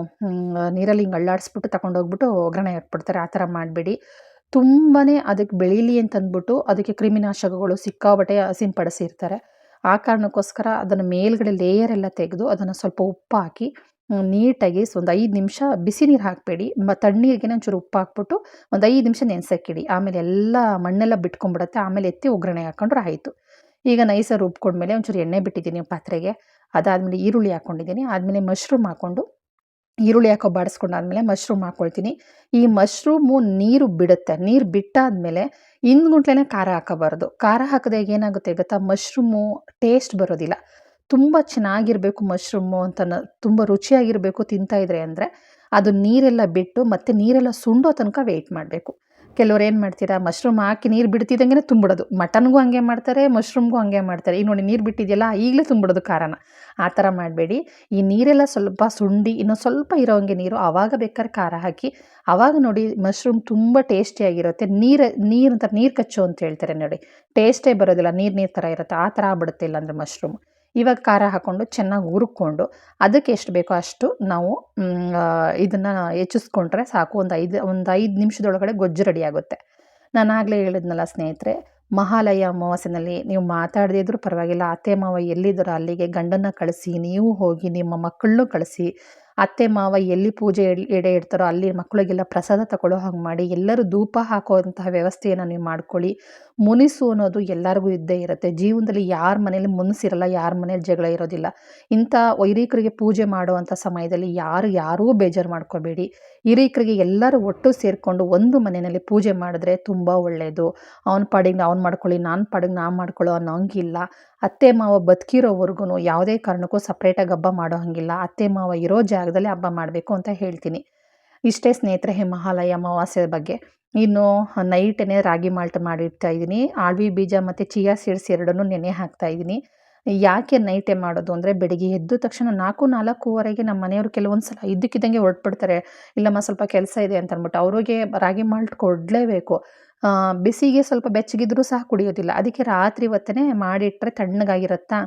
ನೀರಲ್ಲಿ ಹಿಂಗೆ ಅಳ್ಳಾಡಿಸ್ಬಿಟ್ಟು ತಗೊಂಡೋಗ್ಬಿಟ್ಟು ಒಗ್ಗರಣೆ ಹಾಕ್ಬಿಡ್ತಾರೆ. ಆ ಥರ ಮಾಡಬೇಡಿ. ತುಂಬಾ ಅದಕ್ಕೆ ಬೆಳೀಲಿ ಅಂತಂದ್ಬಿಟ್ಟು ಅದಕ್ಕೆ ಕ್ರಿಮಿನಾಶಕಗಳು ಸಿಕ್ಕಾಬಟ್ಟೆ ಸಿಂಪಡಿಸಿರ್ತಾರೆ ಆ ಕಾರಣಕ್ಕೋಸ್ಕರ ಅದನ್ನು ಮೇಲ್ಗಡೆ ಲೇಯರ್ ಎಲ್ಲ ತೆಗೆದು ಅದನ್ನು ಸ್ವಲ್ಪ ಉಪ್ಪು ಹಾಕಿ ನೀಟಾಗಿ ಒಂದು ಐದು ನಿಮಿಷ ಬಿಸಿ ನೀರು ಹಾಕಬೇಡಿ. ಮ ತಣ್ಣೀರಿಗೆ ಒಂಚೂರು ಉಪ್ಪು ಹಾಕ್ಬಿಟ್ಟು ಒಂದು ಐದು ನಿಮಿಷ ನೆನೆಸಕ್ಕಿಡಿ. ಆಮೇಲೆ ಎಲ್ಲ ಮಣ್ಣೆಲ್ಲ ಬಿಟ್ಕೊಂಡ್ಬಿಡುತ್ತೆ. ಆಮೇಲೆ ಎತ್ತಿ ಒಗ್ಗರಣೆ ಹಾಕ್ಕೊಂಡ್ರೆ ಆಯಿತು. ಈಗ ನೈಸಾಗಿ ರುಬ್ಕೊಂಡ್ಮೇಲೆ ಒಂಚೂರು ಎಣ್ಣೆ ಬಿಟ್ಟಿದ್ದೀನಿ ಪಾತ್ರೆಗೆ. ಅದಾದಮೇಲೆ ಈರುಳ್ಳಿ ಹಾಕ್ಕೊಂಡಿದ್ದೀನಿ ಆದಮೇಲೆ ಮಶ್ರೂಮ್ ಹಾಕ್ಕೊಂಡು ಈರುಳ್ಳಿ ಹಾಕೋ ಬಾಡಿಸ್ಕೊಂಡಾದ್ಮೇಲೆ ಮಶ್ರೂಮ್ ಹಾಕ್ಕೊಳ್ತೀನಿ ಈ ಮಶ್ರೂಮು ನೀರು ಬಿಡುತ್ತೆ. ನೀರು ಬಿಟ್ಟಾದಮೇಲೆ ಹಿಂದ್ಗುಂಟ್ಲೆ ಖಾರ ಹಾಕೋಬಾರ್ದು. ಖಾರ ಹಾಕಿದಾಗ ಏನಾಗುತ್ತೆ ಗೊತ್ತಾ? ಮಶ್ರೂಮು ಟೇಸ್ಟ್ ಬರೋದಿಲ್ಲ. ತುಂಬ ಚೆನ್ನಾಗಿರಬೇಕು ಮಶ್ರೂಮು ಅಂತ ತುಂಬ ರುಚಿಯಾಗಿರಬೇಕು ತಿಂತಾಯಿದ್ರೆ ಅಂದರೆ ಅದು ನೀರೆಲ್ಲ ಬಿಟ್ಟು ಮತ್ತೆ ನೀರೆಲ್ಲ ಸುಂಡೋ ತನಕ ವೆಯ್ಟ್ ಮಾಡಬೇಕು. ಕೆಲವ್ರು ಏನು ಮಾಡ್ತೀರಾ, ಮಶ್ರೂಮ್ ಹಾಕಿ ನೀರು ಬಿಡ್ತಿದ್ದಂಗೆ ತುಂಬಿಡೋದು. ಮಟನ್ಗೂ ಹಂಗೆ ಮಾಡ್ತಾರೆ, ಮಶ್ರೂಮ್ಗೂ ಹಂಗೆ ಮಾಡ್ತಾರೆ. ಈಗ ನೋಡಿ ನೀರು ಬಿಟ್ಟಿದೆಯಲ್ಲ, ಈಗಲೇ ತುಂಬಿಡೋದು ಕಾರಣ. ಆ ಥರ ಮಾಡಬೇಡಿ. ಈ ನೀರೆಲ್ಲ ಸ್ವಲ್ಪ ಸುಂಡಿ, ಇನ್ನೂ ಸ್ವಲ್ಪ ಇರೋಂಗೆ ನೀರು ಆವಾಗ ಬೇಕಾದ್ರೆ ಖಾರ ಹಾಕಿ ಆವಾಗ ನೋಡಿ ಮಶ್ರೂಮ್ ತುಂಬ ಟೇಸ್ಟಿಯಾಗಿರುತ್ತೆ. ನೀರು ನೀರು ಅಂತ, ನೀರು ಕಚ್ಚು ಅಂತ ಹೇಳ್ತಾರೆ ನೋಡಿ. ಟೇಸ್ಟೇ ಬರೋದಿಲ್ಲ, ನೀರು ನೀರು ಥರ ಇರುತ್ತೆ. ಆ ಥರ ಆಗ್ಬಿಡುತ್ತೆ ಇಲ್ಲಾಂದರೆ ಮಶ್ರೂಮ್. ಇವಾಗ ಖಾರ ಹಾಕ್ಕೊಂಡು ಚೆನ್ನಾಗಿ ಹುರ್ಕೊಂಡು ಅದಕ್ಕೆ ಎಷ್ಟು ಬೇಕೋ ಅಷ್ಟು ನಾವು ಇದನ್ನು ಹೆಚ್ಚಿಸ್ಕೊಂಡ್ರೆ ಸಾಕು. ಒಂದು ಐದು ಒಂದು ಐದು ನಿಮಿಷದೊಳಗಡೆ ಗೊಜ್ಜು ರೆಡಿ ಆಗುತ್ತೆ. ನಾನು ಆಗಲೇ ಹೇಳಿದ್ನಲ್ಲ ಸ್ನೇಹಿತರೆ, ಮಹಾಲಯ ಅಮಾವಾಸ್ಯೆನಲ್ಲಿ ನೀವು ಮಾತಾಡದೇ ಇದ್ರೂ ಪರವಾಗಿಲ್ಲ. ಅತ್ತೆ, ಮಾವ ಎಲ್ಲಿದ್ದಾರೋ ಅಲ್ಲಿಗೆ ಗಂಡನ್ನ ಕಳಿಸಿ, ನೀವು ಹೋಗಿ ನಿಮ್ಮ ಮಕ್ಕಳನ್ನೂ ಕಳಿಸಿ ಅತ್ತೆ, ಮಾವ ಎಲ್ಲಿ ಪೂಜೆ ಎಡೆ ಇಡ್ತಾರೋ ಅಲ್ಲಿ ಮಕ್ಕಳಿಗೆಲ್ಲ ಪ್ರಸಾದ ತಗೊಳ್ಳೋ ಹಾಗೆ ಮಾಡಿ, ಎಲ್ಲರೂ ಧೂಪ ಹಾಕುವಂತಹ ವ್ಯವಸ್ಥೆಯನ್ನು ನೀವು ಮಾಡ್ಕೊಳ್ಳಿ. ಮುನಿಸು ಅನ್ನೋದು ಎಲ್ಲರಿಗೂ ಇದ್ದೇ ಇರುತ್ತೆ. ಜೀವನದಲ್ಲಿ ಯಾರ ಮನೇಲಿ ಮುನಿಸಿರಲ್ಲ, ಯಾರ ಮನೇಲಿ ಜಗಳ ಇರೋದಿಲ್ಲ. ಇಂಥ ವೈರಿಕರಿಗೆ ಪೂಜೆ ಮಾಡುವಂಥ ಸಮಯದಲ್ಲಿ ಯಾರು ಯಾರೂ ಬೇಜಾರು ಮಾಡ್ಕೋಬೇಡಿ. ಹಿರೀಕರಿಗೆ ಎಲ್ಲರೂ ಒಟ್ಟು ಸೇರಿಕೊಂಡು ಒಂದು ಮನೆಯಲ್ಲಿ ಪೂಜೆ ಮಾಡಿದ್ರೆ ತುಂಬ ಒಳ್ಳೆಯದು ಅವ್ನ ಪಾಡಿಗೆ ಅವ್ನು ಮಾಡ್ಕೊಳ್ಳಿ, ನಾನು ಪಾಡಿಗೆ ನಾನು ಮಾಡ್ಕೊಳ್ಳೋ ಅನ್ನೋ ಹಂಗಿಲ್ಲ. ಅತ್ತೆ, ಮಾವ ಬದುಕಿರೋವರೆಗೂ ಯಾವುದೇ ಕಾರಣಕ್ಕೂ ಸಪ್ರೇಟಾಗಿ ಹಬ್ಬ ಮಾಡೋ ಹಂಗಿಲ್ಲ. ಅತ್ತೆ, ಮಾವ ಇರೋ ಜಾಗದಲ್ಲಿ ಹಬ್ಬ ಮಾಡಬೇಕು ಅಂತ ಹೇಳ್ತೀನಿ. ಇಷ್ಟೇ ಸ್ನೇಹಿತರೆ ಮಹಾಲಯ ಅಮಾವಾಸ್ಯೆ ಬಗ್ಗೆ. ಇನ್ನು ನೈಟೇ ರಾಗಿ ಮಾಲ್ಟ್ ಮಾಡಿಡ್ತಾ ಇದ್ದೀನಿ. ಆಳ್ವಿ ಬೀಜ ಮತ್ತು ಚಿಯಾ ಸೀಡ್ಸ್ ಎರಡನ್ನೂ ನೆನೆ ಹಾಕ್ತಾ ಇದ್ದೀನಿ. ಯಾಕೆ ನೈಟೆ ಮಾಡೋದು ಅಂದರೆ ಬೆಳಿಗ್ಗೆ ಎದ್ದ ತಕ್ಷಣ ನಾಲ್ಕು, ನಾಲ್ಕೂವರೆಗೆ ನಮ್ಮ ಮನೆಯವರು ಕೆಲವೊಂದು ಸಲ ಇದ್ದಕ್ಕಿದ್ದಂಗೆ ಹೊರಟ್ಬಿಡ್ತಾರೆ. ಇಲ್ಲಮ್ಮ ಸ್ವಲ್ಪ ಕೆಲಸ ಇದೆ ಅಂತ ಅಂದ್ಬಿಟ್ಟು ಅವ್ರಿಗೆ ರಾಗಿ ಮಾಲ್ಟ್ ಕೊಡಲೇಬೇಕು. ಬಿಸಿಗೆ ಸ್ವಲ್ಪ ಬೆಚ್ಚಗಿದ್ರೂ ಸಹ ಕುಡಿಯೋದಿಲ್ಲ. ಅದಕ್ಕೆ ರಾತ್ರಿ ಹೊತ್ತೇ ಮಾಡಿಟ್ರೆ ತಣ್ಣಗಾಗಿರುತ್ತಾ?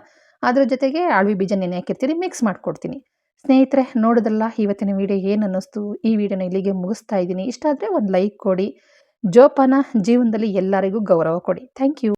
ಅದ್ರ ಜೊತೆಗೆ ಅಳ್ವಿ ಬೀಜ ನೆನೆ ಹಾಕಿರ್ತೀನಿ ಮಿಕ್ಸ್ ಮಾಡಿಕೊಡ್ತೀನಿ. ಸ್ನೇಹಿತರೆ, ನೋಡೋದಲ್ಲ ಇವತ್ತಿನ ವಿಡಿಯೋ ಏನು ಅನ್ನಿಸ್ತು ಈ ವಿಡಿಯೋನ ಇಲ್ಲಿಗೆ ಮುಗಿಸ್ತಾ ಇದ್ದೀನಿ. ಇಷ್ಟ ಆದರೆ ಒಂದು ಲೈಕ್ ಕೊಡಿ. ಜೋಪಾನ, ಜೀವನದಲ್ಲಿ ಎಲ್ಲರಿಗೂ ಗೌರವ ಕೊಡಿ. Thank you